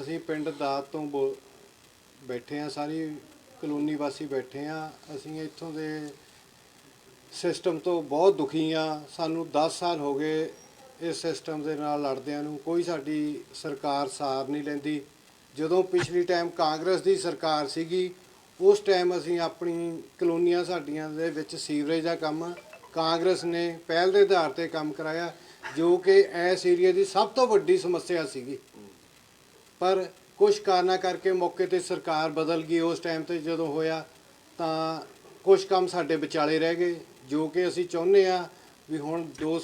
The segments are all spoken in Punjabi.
ਅਸੀਂ ਪਿੰਡ ਦਾਤ ਤੋਂ ਬੋ- ਬੈਠੇ ਆ ਸਾਰੀ ਕਲੋਨੀ ਵਾਸੀ ਬੈਠੇ ਆ ਅਸੀਂ ਇੱਥੋਂ ਦੇ ਸਿਸਟਮ ਤੋਂ ਬਹੁਤ ਦੁਖੀ ਆ ਸਾਨੂੰ 10 ਸਾਲ ਹੋ ਗਏ ਇਸ ਸਿਸਟਮ ਦੇ ਨਾਲ ਲੜਦਿਆਂ ਨੂੰ। ਕੋਈ ਸਾਡੀ ਸਰਕਾਰ ਸਾਰ ਨਹੀਂ ਲੈਂਦੀ। ਜਦੋਂ ਪਿਛਲੀ ਟਾਈਮ ਕਾਂਗਰਸ ਦੀ ਸਰਕਾਰ ਸੀਗੀ, ਉਸ ਟਾਈਮ ਅਸੀਂ ਆਪਣੀ ਕਲੋਨੀਆਂ ਸਾਡੀਆਂ ਦੇ ਵਿੱਚ ਸੀਵਰੇਜ ਦਾ ਕੰਮ, ਕਾਂਗਰਸ ਨੇ ਪਹਿਲ ਦੇ ਆਧਾਰ ਤੇ ਕੰਮ ਕਰਾਇਆ, ਜੋ ਕਿ ਇਸ ਏਰੀਆ ਦੀ ਸਭ ਤੋਂ ਵੱਡੀ ਸਮੱਸਿਆ ਸੀਗੀ। ਪਰ ਕੁਝ ਕਾਰਨਾਂ ਕਰਕੇ ਮੌਕੇ ਤੇ ਸਰਕਾਰ ਬਦਲ ਗਈ। ਉਸ ਟਾਈਮ ਤੇ ਜਦੋਂ ਹੋਇਆ ਤਾਂ ਕੁਝ ਕੰਮ ਸਾਡੇ ਵਿਚਾਲੇ ਰਹਿ ਗਏ, ਜੋ ਕਿ ਅਸੀਂ ਚਾਹੁੰਦੇ ਆ ਵੀ ਹੁਣ 2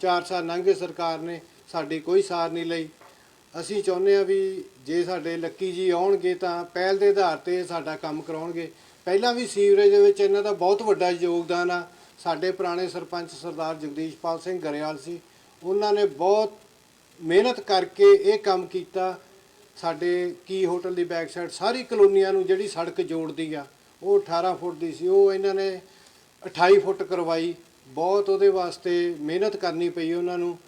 4 ਸਾਲ ਲੰਘੇ ਸਰਕਾਰ ਨੇ, ਸਾਡੀ ਕੋਈ ਸਾਰ ਨਹੀਂ ਲਈ। ਅਸੀਂ ਚਾਹੁੰਦੇ ਆ ਵੀ ਜੇ ਸਾਡੇ ਲੱਕੀ ਜੀ ਆਉਣਗੇ ਤਾਂ ਪਹਿਲ ਦੇ ਆਧਾਰ ਤੇ ਸਾਡਾ ਕੰਮ ਕਰਾਉਣਗੇ। ਪਹਿਲਾਂ ਵੀ ਸੀਵਰੇਜ ਦੇ ਵਿੱਚ ਇਹਨਾਂ ਦਾ ਬਹੁਤ ਵੱਡਾ ਯੋਗਦਾਨ ਆ। ਸਾਡੇ ਪੁਰਾਣੇ ਸਰਪੰਚ ਸਰਦਾਰ ਜਗਦੀਸ਼ਪਾਲ ਸਿੰਘ ਗਰੇਵਾਲ ਸੀ, ਉਹਨਾਂ ਨੇ ਬਹੁਤ ਮਿਹਨਤ ਕਰਕੇ ਇਹ ਕੰਮ ਕੀਤਾ। ਸਾਡੇ ਕੀ ਹੋਟਲ ਦੀ ਬੈਕ ਸਾਈਡ ਸਾਰੀ ਕਲੋਨੀਆਂ ਨੂੰ ਜਿਹੜੀ ਸੜਕ ਜੋੜਦੀ ਆ, ਉਹ 18 ਫੁੱਟ ਦੀ ਸੀ। ਉਹ ਇਹਨਾਂ ਨੇ 28 ਫੁੱਟ ਕਰਵਾਈ। ਬਹੁਤ ਉਹਦੇ ਵਾਸਤੇ ਮਿਹਨਤ ਕਰਨੀ ਪਈ ਉਹਨਾਂ ਨੂੰ।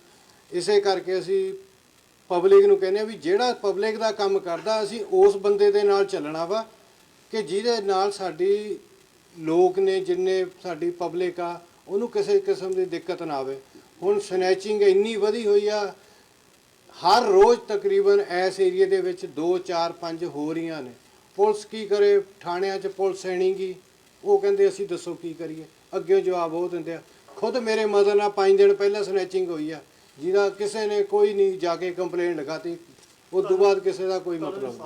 ਇਸੇ ਕਰਕੇ ਅਸੀਂ ਪਬਲਿਕ ਨੂੰ ਕਹਿੰਦੇ ਆ ਵੀ ਜਿਹੜਾ ਪਬਲਿਕ ਦਾ ਕੰਮ ਕਰਦਾ, ਅਸੀਂ ਉਸ ਬੰਦੇ ਦੇ ਨਾਲ ਚੱਲਣਾ ਵਾ ਕਿ ਜਿਹਦੇ ਨਾਲ ਸਾਡੀ ਲੋਕ ਨੇ, ਜਿੰਨੇ ਸਾਡੀ ਪਬਲਿਕ ਆ, ਉਹਨੂੰ ਕਿਸੇ ਕਿਸਮ ਦੀ ਦਿੱਕਤ ਨਾ ਆਵੇ। ਹੁਣ ਸਨੈਚਿੰਗ ਇੰਨੀ ਵਧੀ ਹੋਈ ਆ ਹਰ ਰੋਜ਼ ਤਕਰੀਬਨ ਇਸ ਏਰੀਏ ਦੇ ਵਿੱਚ 2 4 5 ਹੋ ਰਹੀਆਂ ਨੇ। ਪੁਲਿਸ ਕੀ ਕਰੇ? ਥਾਣਿਆਂ 'ਚ ਪੁਲਿਸ ਹੈਣੀਗੀ ਉਹ ਕਹਿੰਦੇ ਅਸੀਂ ਦੱਸੋ ਕੀ ਕਰੀਏ? ਅੱਗੇ ਜਵਾਬ ਉਹ ਦਿੰਦੇ ਆ ਖੁਦ ਮੇਰੇ ਮਦਰ ਨਾਲ 5 ਦਿਨ ਪਹਿਲਾਂ ਸਨੈਚਿੰਗ ਹੋਈ ਆ। ਜਿਹਦਾ ਕਿਸੇ ਨੇ ਕੋਈ ਨਹੀਂ ਜਾ ਕੇ ਕੰਪਲੇਂਟ ਲਗਾਤੀ ਉਸ ਤੋਂ ਬਾਅਦ ਕਿਸੇ ਦਾ ਕੋਈ ਮਤਲਬ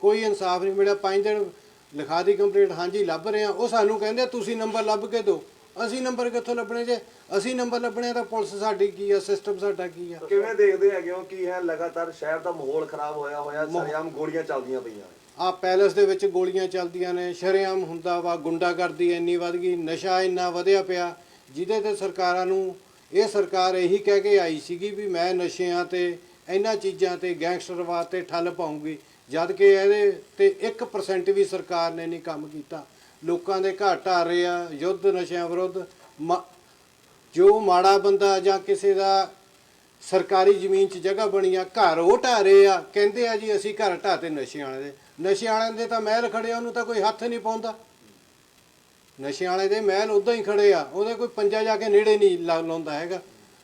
ਕੋਈ ਇਨਸਾਫ ਨਹੀਂ ਮਿਲਿਆ। 5 ਦਿਨ ਲਿਖਾ ਦੀ ਕੰਪਲੇਂਟ ਹਾਂਜੀ ਲੱਭ ਰਹੇ ਆ ਉਹ ਸਾਨੂੰ ਕਹਿੰਦੇ ਤੁਸੀਂ ਨੰਬਰ ਲੱਭ ਕੇ ਦਿਓ। ਅਸੀਂ ਨੰਬਰ ਕਿੱਥੋਂ ਲੱਭਣੇ ਜੇ? ਅਸੀਂ ਨੰਬਰ ਲੱਭਣੇ ਆ ਤਾਂ ਪੁਲਿਸ ਸਾਡੀ ਕੀ ਆ ਸਿਸਟਮ ਸਾਡਾ ਕੀ ਆ। ਕਿਵੇਂ ਦੇਖਦੇ ਹੈਗੇ ਹੋ ਕਿ ਹੈ? ਲਗਾਤਾਰ ਸ਼ਹਿਰ ਦਾ ਮਾਹੌਲ ਖਰਾਬ ਹੋਇਆ ਹੋਇਆ ਸਰੇਆਮ ਗੋਲੀਆਂ ਚੱਲਦੀਆਂ ਪਈਆਂ ਨੇ। ਆ ਪੈਲਸ ਦੇ ਵਿੱਚ ਗੋਲੀਆਂ ਚੱਲਦੀਆਂ ਨੇ ਸ਼ਰੇਆਮ ਹੁੰਦਾ ਵਾ ਗੁੰਡਾਗਰਦੀ ਇੰਨੀ ਵੱਧ ਗਈ ਨਸ਼ਾ ਇੰਨਾ ਵਧਿਆ ਪਿਆ ਜਿਹਦੇ ਤੇ ਸਰਕਾਰਾਂ ਨੂੰ ਇਹ ਸਰਕਾਰ ਇਹੀ ਕਹਿ ਕੇ ਆਈ ਸੀਗੀ ਵੀ ਮੈਂ ਨਸ਼ਿਆਂ ਤੇ ਇਹਨਾਂ ਚੀਜ਼ਾਂ ਤੇ ਗੈਂਗਸਟਰਵਾਦ ਤੇ ਠੱਲ ਪਾਉਂਗੀ ਜਦ ਕਿ ਇਹਦੇ ਤੇ 1% ਵੀ ਸਰਕਾਰ ਨੇ ਨਹੀਂ ਕੰਮ ਕੀਤਾ। ਲੋਕਾਂ ਦੇ ਘਰ ਢਾਹ ਰਹੇ ਆ ਯੁੱਧ ਨਸ਼ਿਆਂ ਵਿਰੁੱਧ ਮ- ਜੋ ਮਾੜਾ ਬੰਦਾ ਜਾਂ ਕਿਸੇ ਦਾ ਸਰਕਾਰੀ ਜ਼ਮੀਨ 'ਚ ਜਗ੍ਹਾ ਬਣੀ ਆ, ਘਰ ਉਹ ਢਾਹ ਰਹੇ ਆ, ਕਹਿੰਦੇ ਆ ਜੀ ਅਸੀਂ ਘਰ ਢਾਤੇ ਨਸ਼ੇ ਵਾਲੇ ਦੇ। ਨਸ਼ੇ ਵਾਲਿਆਂ ਦੇ ਤਾਂ ਮਹਿਲ ਖੜੇ ਆ, ਉਹਨੂੰ ਤਾਂ ਕੋਈ ਹੱਥ ਨਹੀਂ ਪਾਉਂਦਾ। ਨਸ਼ੇ ਵਾਲੇ ਦੇ ਮਹਿਲ ਉਦਾਂ ਹੀ ਖੜੇ ਆ, ਉਹਦੇ ਕੋਈ ਪੰਜਾ ਜਾ ਕੇ ਨੇੜੇ ਨਹੀਂ ਲਾ- ਲਾਉਂਦਾ ਹੈਗਾ।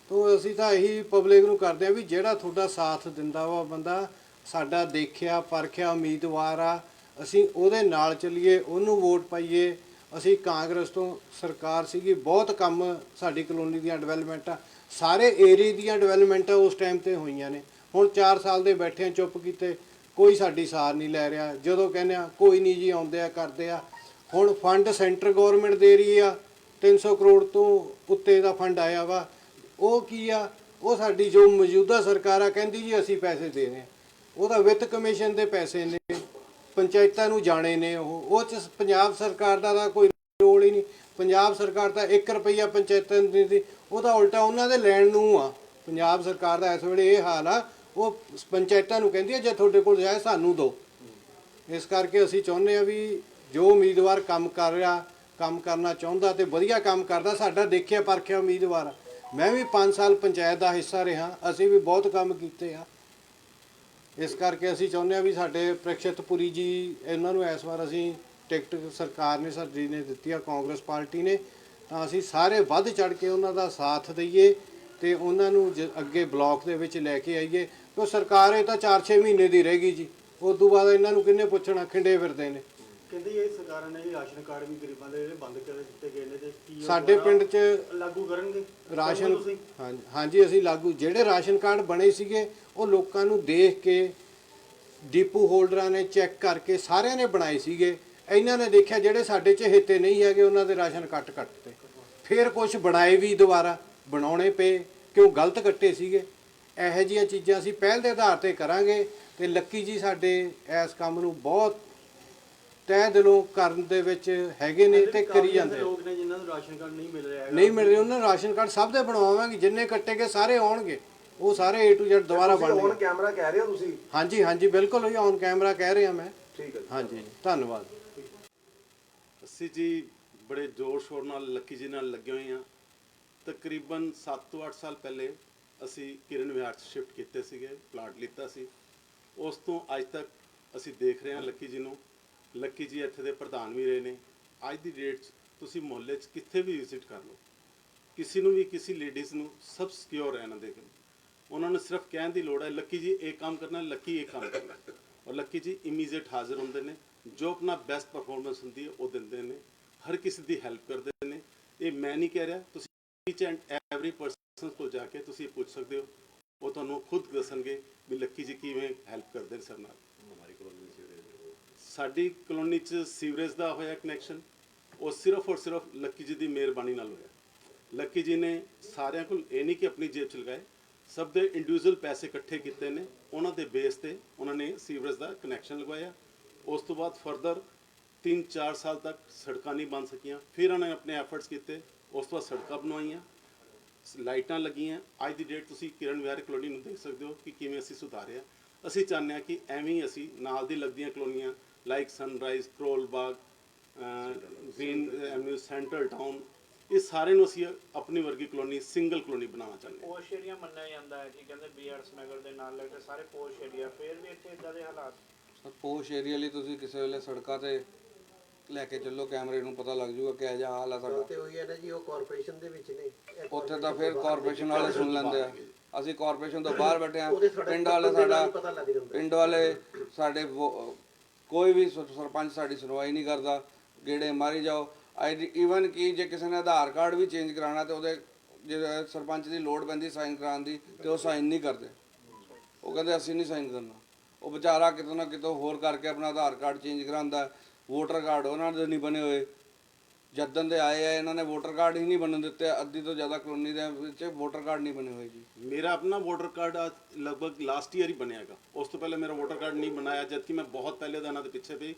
ਤੋਂ ਅਸੀਂ ਤਾਂ ਇਹੀ ਪਬਲਿਕ ਨੂੰ ਕਰਦੇ ਆ ਵੀ ਜਿਹੜਾ ਤੁਹਾਡਾ ਸਾਥ ਦਿੰਦਾ ਵਾ ਬੰਦਾ ਸਾਡਾ ਦੇਖਿਆ, ਪਰਖਿਆ, ਉਮੀਦਵਾਰ ਆ, ਅਸੀਂ ਉਹਦੇ ਨਾਲ ਚੱਲੀਏ, ਉਹਨੂੰ ਵੋਟ ਪਾਈਏ। ਅਸੀਂ ਕਾਂਗਰਸ ਤੋਂ ਸਰਕਾਰ ਸੀਗੀ, ਬਹੁਤ ਕੰਮ ਸਾਡੀ ਕਲੋਨੀ ਦੀਆਂ ਡਿਵੈਲਪਮੈਂਟਾਂ ਸਾਰੇ ਏਰੀਏ ਦੀਆਂ ਡਿਵੈਲਪਮੈਂਟਾਂ ਉਸ ਟਾਈਮ ਤੇ ਹੋਈਆਂ ਨੇ। ਹੁਣ 4 ਸਾਲ ਦੇ ਬੈਠੇ ਆ, ਚੁੱਪ ਕੀਤੇ, ਕੋਈ ਸਾਡੀ ਸਾਰ ਨਹੀਂ ਲੈ ਰਿਹਾ। ਜਦੋਂ ਕਹਿੰਦੇ ਆ, ਕੋਈ ਨਹੀਂ ਜੀ, ਆਉਂਦੇ ਆ, ਕਰਦੇ ਆ। ਹੁਣ ਫੰਡ ਸੈਂਟਰ ਗਵਰਨਮੈਂਟ ਦੇ ਰਹੀ ਆ 300 ਕਰੋੜ ਤੋਂ ਉੱਤੇ ਦਾ ਫੰਡ ਆਇਆ ਵਾ। ਉਹ ਕੀ ਆ? ਉਹ ਸਾਡੀ ਜੋ ਮੌਜੂਦਾ ਸਰਕਾਰ ਆ, ਕਹਿੰਦੀ ਜੀ, ਅਸੀਂ ਪੈਸੇ ਦੇ ਰਹੇ ਹਾਂ ਉਹਦਾ ਵਿੱਤ ਕਮਿਸ਼ਨ ਦੇ ਪੈਸੇ ਨੇ। ਪੰਚਾਇਤਾਂ ਨੂੰ ਜਾਣੇ ਨੇ ਉਹ ਉਹ ਚ ਪੰਜਾਬ ਸਰਕਾਰ ਦਾ ਤਾਂ ਕੋਈ ਰੋਲ ਹੀ ਨਹੀਂ। ਪੰਜਾਬ ਸਰਕਾਰ ਤਾਂ 1 ਰੁਪਈਆ ਪੰਚਾਇਤਾਂ ਨੂੰ ਦਿੰਦੀ ਉਹਦਾ ਉਲਟਾ ਉਹਨਾਂ ਦੇ ਲੈਣ ਨੂੰ ਆ। ਪੰਜਾਬ ਸਰਕਾਰ ਦਾ ਇਸ ਵੇਲੇ ਇਹ ਹਾਲ ਆ, ਉਹ ਪੰਚਾਇਤਾਂ ਨੂੰ ਕਹਿੰਦੀ ਆ, ਜੇ ਤੁਹਾਡੇ ਕੋਲ ਜਾਇ ਸਾਨੂੰ ਦਿਓ ਇਸ ਕਰਕੇ ਅਸੀਂ ਚਾਹੁੰਦੇ ਆ ਵੀ ਜੋ ਉਮੀਦਵਾਰ ਕੰਮ ਕਰ ਰਿਹਾ, ਕੰਮ ਕਰਨਾ ਚਾਹੁੰਦਾ ਤੇ ਵਧੀਆ ਕੰਮ ਕਰਦਾ, ਸਾਡਾ ਦੇਖਿਆ ਪਰਖਿਆ ਉਮੀਦਵਾਰ ਮੈਂ ਵੀ 5 ਸਾਲ ਪੰਚਾਇਤ ਦਾ ਹਿੱਸਾ ਰਿਹਾ, ਅਸੀਂ ਵੀ ਬਹੁਤ ਕੰਮ ਕੀਤੇ ਆ। ਇਸ ਕਰਕੇ ਅਸੀਂ ਚਾਹੁੰਦੇ ਆ ਵੀ ਸਾਡੇ ਪ੍ਰਖਸ਼ਤਪੁਰੀ ਜੀ ਇਹਨਾਂ ਨੂੰ ਇਸ ਵਾਰ ਅਸੀਂ ਟਿਕਟ ਸਰਕਾਰ ਨੇ ਸਾਡੀ ਨੇ ਦਿੱਤੀ ਆ ਕਾਂਗਰਸ ਪਾਰਟੀ ਨੇ ਤਾਂ ਅਸੀਂ ਸਾਰੇ ਵੱਧ ਚੜ ਕੇ ਉਹਨਾਂ ਦਾ ਸਾਥ ਦਈਏ ਤੇ ਉਹਨਾਂ ਨੂੰ ਅੱਗੇ ਬਲਾਕ ਦੇ ਵਿੱਚ ਲੈ ਕੇ ਆਈਏ। ਕਿਉਂ ਸਰਕਾਰ ਇਹ ਤਾਂ 4-6 ਮਹੀਨੇ ਦੀ ਰਹੇਗੀ ਜੀ। ਉਸ ਤੋਂ ਬਾਅਦ ਇਹਨਾਂ ਨੂੰ ਕਿੰਨੇ ਪੁੱਛਣਾ ਖਿੰਡੇ ਫਿਰਦੇ ਨੇ। ਕਹਿੰਦੇ ਇਹ ਸਰਕਾਰਾਂ ਨੇ ਇਹ ਰਾਸ਼ਨ ਕਾਰਡ ਵੀ ਗਰੀਬਾਂ ਦੇ ਜਿਹੜੇ ਬੰਦ ਕਰ ਦਿੱਤੇ ਗਏ ਨੇ ਤੇ ਕੀ ਸਾਡੇ ਪਿੰਡ 'ਚ ਲਾਗੂ ਕਰਨਗੇ? ਰਾਸ਼ਨ? ਹਾਂਜੀ ਹਾਂਜੀ ਅਸੀਂ ਲਾਗੂ ਜਿਹੜੇ ਰਾਸ਼ਨ ਕਾਰਡ ਬਣੇ ਸੀਗੇ ਉਹ ਲੋਕਾਂ ਨੂੰ ਦੇਖ ਕੇ ਡੀਪੂ ਹੋਲਡਰਾਂ ਨੇ ਚੈੱਕ ਕਰਕੇ ਸਾਰਿਆਂ ਨੇ ਬਣਾਏ ਸੀਗੇ। ਇਹਨਾਂ ਨੇ ਦੇਖਿਆ ਜਿਹੜੇ ਸਾਡੇ 'ਚ ਹਿੱਤੇ ਨਹੀਂ ਹੈਗੇ ਉਹਨਾਂ ਦੇ ਰਾਸ਼ਨ ਕੱਟ ਕੱਟਤੇ ਫਿਰ ਕੁਝ ਬਣਾਏ ਵੀ ਦੁਬਾਰਾ ਬਣਾਉਣੇ ਪਏ ਕਿਉਂ ਗਲਤ ਕੱਟੇ ਸੀਗੇ? ਇਹੋ ਜਿਹੀਆਂ ਚੀਜ਼ਾਂ ਅਸੀਂ ਪਹਿਲ ਦੇ ਆਧਾਰ ਤੇ ਕਰਾਂਗੇ ਤੇ ਲੱਕੀ ਜੀ ਸਾਡੇ ਇਸ ਕੰਮ ਨੂੰ ਬਹੁਤ ਤਹਿ ਦਿਲੋਂ ਕਰਨ ਦੇ ਵਿੱਚ ਹੈਗੇ ਨੇ ਤੇ ਕਰੀ ਜਾਂਦੇ। ਲੋਕ ਨੇ ਜਿਨ੍ਹਾਂ ਨੂੰ ਰਾਸ਼ਨ ਕਾਰਡ ਨਹੀਂ ਮਿਲ ਰਿਹਾ ਨਹੀਂ ਮਿਲ ਰਹੇ ਉਹਨਾਂ ਨੂੰ ਰਾਸ਼ਨ ਕਾਰਡ ਸਭ ਦੇ ਬਣਵਾਵਾਂਗੇ ਜਿੰਨੇ ਕੱਟੇ ਗਏ ਸਾਰੇ ਆਉਣਗੇ। ਉਹ ਸਾਰੇ A to Z ਦੁਬਾਰਾ ਬਣ ਔਨ ਕੈਮਰਾ ਕਹਿ ਰਹੇ ਹੋ ਤੁਸੀਂ? ਹਾਂਜੀ ਹਾਂਜੀ ਬਿਲਕੁਲ ਹੀ ਔਨ ਕੈਮਰਾ ਕਹਿ ਰਿਹਾ ਮੈਂ। ਠੀਕ ਹੈ ਜੀ। ਹਾਂਜੀ ਧੰਨਵਾਦ। ਅਸੀਂ ਜੀ ਬੜੇ ਜ਼ੋਰ ਸ਼ੋਰ ਨਾਲ ਲੱਕੀ ਜੀ ਨਾਲ ਲੱਗੇ ਹੋਏ ਹਾਂ। ਤਕਰੀਬਨ 7 ਤੋਂ 8 ਸਾਲ ਪਹਿਲੇ ਅਸੀਂ ਕਿਰਨ ਵਿਹਾਰ 'ਚ ਸ਼ਿਫਟ ਕੀਤੇ ਸੀਗੇ ਪਲਾਟ ਲਿੱਤਾ ਸੀ। ਉਸ ਤੋਂ ਅੱਜ ਤੱਕ ਅਸੀਂ ਦੇਖ ਰਹੇ ਹਾਂ ਲੱਕੀ ਜੀ ਨੂੰ। ਲੱਕੀ ਜੀ ਇੱਥੇ ਦੇ ਪ੍ਰਧਾਨ ਵੀ ਰਹੇ ਨੇ। ਅੱਜ ਦੀ ਡੇਟ 'ਚ ਤੁਸੀਂ ਮੁਹੱਲੇ 'ਚ ਕਿੱਥੇ ਵੀ ਵਿਜ਼ਿਟ ਕਰ ਲਓ। ਕਿਸੇ ਨੂੰ ਵੀ ਕਿਸੇ ਲੇਡੀਜ਼ ਨੂੰ ਸਭ ਸਿਕਿਉਰ ਹੈ ਇਹਨਾਂ ਦੇ ਕੋਲ ਉਹਨਾਂ ਨੂੰ ਸਿਰਫ ਕਹਿਣ ਦੀ ਲੋੜ ਹੈ ਲੱਕੀ ਜੀ ਇਹ ਕੰਮ ਕਰਨਾ ਲੱਕੀ ਇਹ ਕੰਮ ਕਰਨਾ। ਔਰ ਲੱਕੀ ਜੀ ਇਮੀਡੀਏਟ ਹਾਜ਼ਰ ਹੁੰਦੇ ਨੇ ਜੋ ਆਪਣਾ ਬੈਸਟ ਪਰਫਾਰਮੈਂਸ ਹੁੰਦੀ ਹੈ ਉਹ ਦਿੰਦੇ ਨੇ। ਹਰ ਕਿਸੇ ਦੀ ਹੈਲਪ ਕਰਦੇ ਨੇ। ਇਹ ਮੈਂ ਨਹੀਂ ਕਹਿ ਰਿਹਾ ਤੁਸੀਂ ਈਚ ਐਂਡ ਐਵਰੀ ਪਰਸਨ ਤੋਂ ਜਾ ਕੇ ਤੁਸੀਂ ਪੁੱਛ ਸਕਦੇ ਹੋ। ਉਹ ਤੁਹਾਨੂੰ ਖੁਦ ਦੱਸਣਗੇ ਵੀ ਲੱਕੀ ਜੀ ਕਿਵੇਂ ਹੈਲਪ ਕਰਦੇ ਨੇ ਸਰ ਨਾਲ। ਸਾਡੀ ਕਲੋਨੀ 'ਚ ਸੀਵਰੇਜ ਦਾ ਹੋਇਆ ਕਨੈਕਸ਼ਨ ਉਹ ਸਿਰਫ ਔਰ ਸਿਰਫ ਲੱਕੀ ਜੀ ਦੀ ਮਿਹਰਬਾਨੀ ਨਾਲ ਹੋਇਆ। ਲੱਕੀ ਜੀ ਨੇ ਸਾਰਿਆਂ ਕੋਲ ਇਹ ਨਹੀਂ ਕਿ ਆਪਣੀ ਜੇਬ ਚ ਲਗਾਏ। ਸਭ ਦੇ ਇੰਡੀਵਿਜੂਅਲ ਪੈਸੇ ਇਕੱਠੇ ਕੀਤੇ ਨੇ, ਉਹਨਾਂ ਦੇ ਬੇਸ ਤੇ ਉਹਨਾਂ ਨੇ ਸੀਵਰੇਜ ਦਾ ਕਨੈਕਸ਼ਨ ਲਗਵਾਇਆ। ਉਸ ਤੋਂ ਬਾਅਦ ਫਰਦਰ 3-4 ਸਾਲ ਤੱਕ ਸੜਕਾਂ ਨਹੀਂ ਬਣ ਸਕੀਆਂ। ਫਿਰ ਉਹਨਾਂ ਨੇ ਆਪਣੇ ਐਫਰਟਸ ਕੀਤੇ, ਉਸ ਤੋਂ ਬਾਅਦ ਸੜਕਾਂ ਬਣਵਾਈਆਂ। ਲਾਈਟਾਂ ਲੱਗੀਆਂ। ਅੱਜ ਦੀ ਡੇਟ ਤੁਸੀਂ ਕਿਰਨ ਵਿਹਾਰ ਕਲੋਨੀ ਨੂੰ ਦੇਖ ਸਕਦੇ ਹੋ ਕਿ ਕਿਵੇਂ ਅਸੀਂ ਸੁਧਾਰਿਆ। ਅਸੀਂ ਚਾਹੁੰਦੇ ਹਾਂ ਕਿ ਐਵੇਂ ਅਸੀਂ ਨਾਲ ਦੀ ਲੱਗਦੀਆਂ ਕਲੋਨੀਆਂ like Sunrise Karol Bagh Green Avenue Central Town ਇਹ ਸਾਰੇ ਨੂੰ ਅਸੀਂ ਆਪਣੀ ਵਰਗੀ ਕਲੋਨੀ ਸਿੰਗਲ ਕਲੋਨੀ ਬਣਾਉਣਾ ਚਾਹੁੰਦੇ ਹਾਂ। ਪੋਸ਼ ਏਰੀਆ ਮੰਨਿਆ ਜਾਂਦਾ ਹੈ ਕਿ ਕਹਿੰਦੇ ਬੀਆਰਸ ਨਗਰ ਦੇ ਨਾਲ ਲੱਗਦੇ ਸਾਰੇ ਪੋਸ਼ ਏਰੀਆ ਫਿਰ ਵੀ ਇੱਥੇ ਇਦਾਂ ਦੇ ਹਾਲਾਤ? ਸਰ ਪੋਸ਼ ਏਰੀਆ ਲਈ ਤੁਸੀਂ ਕਿਸੇ ਵੇਲੇ ਸੜਕਾਂ ਤੇ ਲੈ ਕੇ ਚੱਲੋ ਕੈਮਰੇ ਨੂੰ ਪਤਾ ਲੱਗ ਜਾਊਗਾ ਕਿਹੋ ਜਿਹਾ ਹਾਲ ਆ ਸਾਡਾ। ਤੇ ਹੋਈ ਹੈ ਨਾ ਜੀ ਉਹ ਕਾਰਪੋਰੇਸ਼ਨ ਦੇ ਵਿੱਚ ਨੇ। ਇਹ ਉੱਥੇ ਤਾਂ ਫਿਰ ਕਾਰਪੋਰੇਸ਼ਨ ਵਾਲੇ ਸੁਣ ਲੈਂਦੇ ਆ। ਅਸੀਂ ਕਾਰਪੋਰੇਸ਼ਨ ਤੋਂ ਬਾਹਰ ਬੈਠੇ ਆ। ਉਹਦੇ ਪਿੰਡ ਵਾਲੇ ਬੰਦੇ ਨਾਲ ਸਾਡਾ ਹੀ ਪਤਾ ਲੱਗ ਜਾਂਦਾ। ਪਿੰਡ ਵਾਲੇ ਸਾਡੇ ਵੋ- ਕੋਈ ਵੀ ਸਰ- ਸਰਪੰਚ ਸਾਡੀ ਸੁਣਵਾਈ ਨਹੀਂ ਕਰਦਾ। ਗੇੜੇ ਮਾਰੀ ਜਾਓ। ਈਵਨ ਕਿ ਜੇ ਕਿਸੇ ਨੇ ਆਧਾਰ ਕਾਰਡ ਵੀ ਚੇਂਜ ਕਰਾਉਣਾ ਤੇ ਉਹਦੇ ਜੇ ਸਰਪੰਚ ਦੀ ਲੋੜ ਪੈਂਦੀ ਸਾਈਨ ਕਰਾਉਣ ਦੀ ਤੇ ਉਹ ਸਾਈਨ ਨਹੀਂ ਕਰਦੇ। ਉਹ ਕਹਿੰਦੇ ਅਸੀਂ ਨਹੀਂ ਸਾਈਨ ਕਰਨਾ। ਉਹ ਵਿਚਾਰਾ ਕਿਤੋਂ ਨਾ ਕਿਤੋਂ ਹੋਰ ਕਰਕੇ ਆਪਣਾ ਆਧਾਰ ਕਾਰਡ ਚੇਂਜ ਕਰਾਉਂਦਾ ਵੋਟਰ ਕਾਰਡ ਉਹਨਾਂ ਦੇ ਨਹੀਂ ਬਣੇ ਹੋਏ। ਜਦਨ ਦੇ ਆਏ ਆ, ਇਹਨਾਂ ਨੇ ਵੋਟਰ ਕਾਰਡ ਹੀ ਨਹੀਂ ਬਣਨ ਦਿੱਤੇ। ਅੱਧੀ ਤੋਂ ਜ਼ਿਆਦਾ ਕਲੋਨੀ ਦੇ ਵਿੱਚ ਵੋਟਰ ਕਾਰਡ ਨਹੀਂ ਬਣੇ ਹੋਏ ਜੀ। ਮੇਰਾ ਆਪਣਾ ਵੋਟਰ ਕਾਰਡ ਅੱਜ ਲਗਭਗ ਲਾਸਟ ਈਅਰ ਹੀ ਬਣਿਆਗਾ ਉਸ ਤੋਂ ਪਹਿਲੇ ਮੇਰਾ ਵੋਟਰ ਕਾਰਡ ਨਹੀਂ ਬਣਾਇਆ, ਜਦਕਿ ਮੈਂ ਬਹੁਤ ਪਹਿਲੇ ਦਾ ਇਹਨਾਂ ਦੇ ਪਿੱਛੇ ਵੀ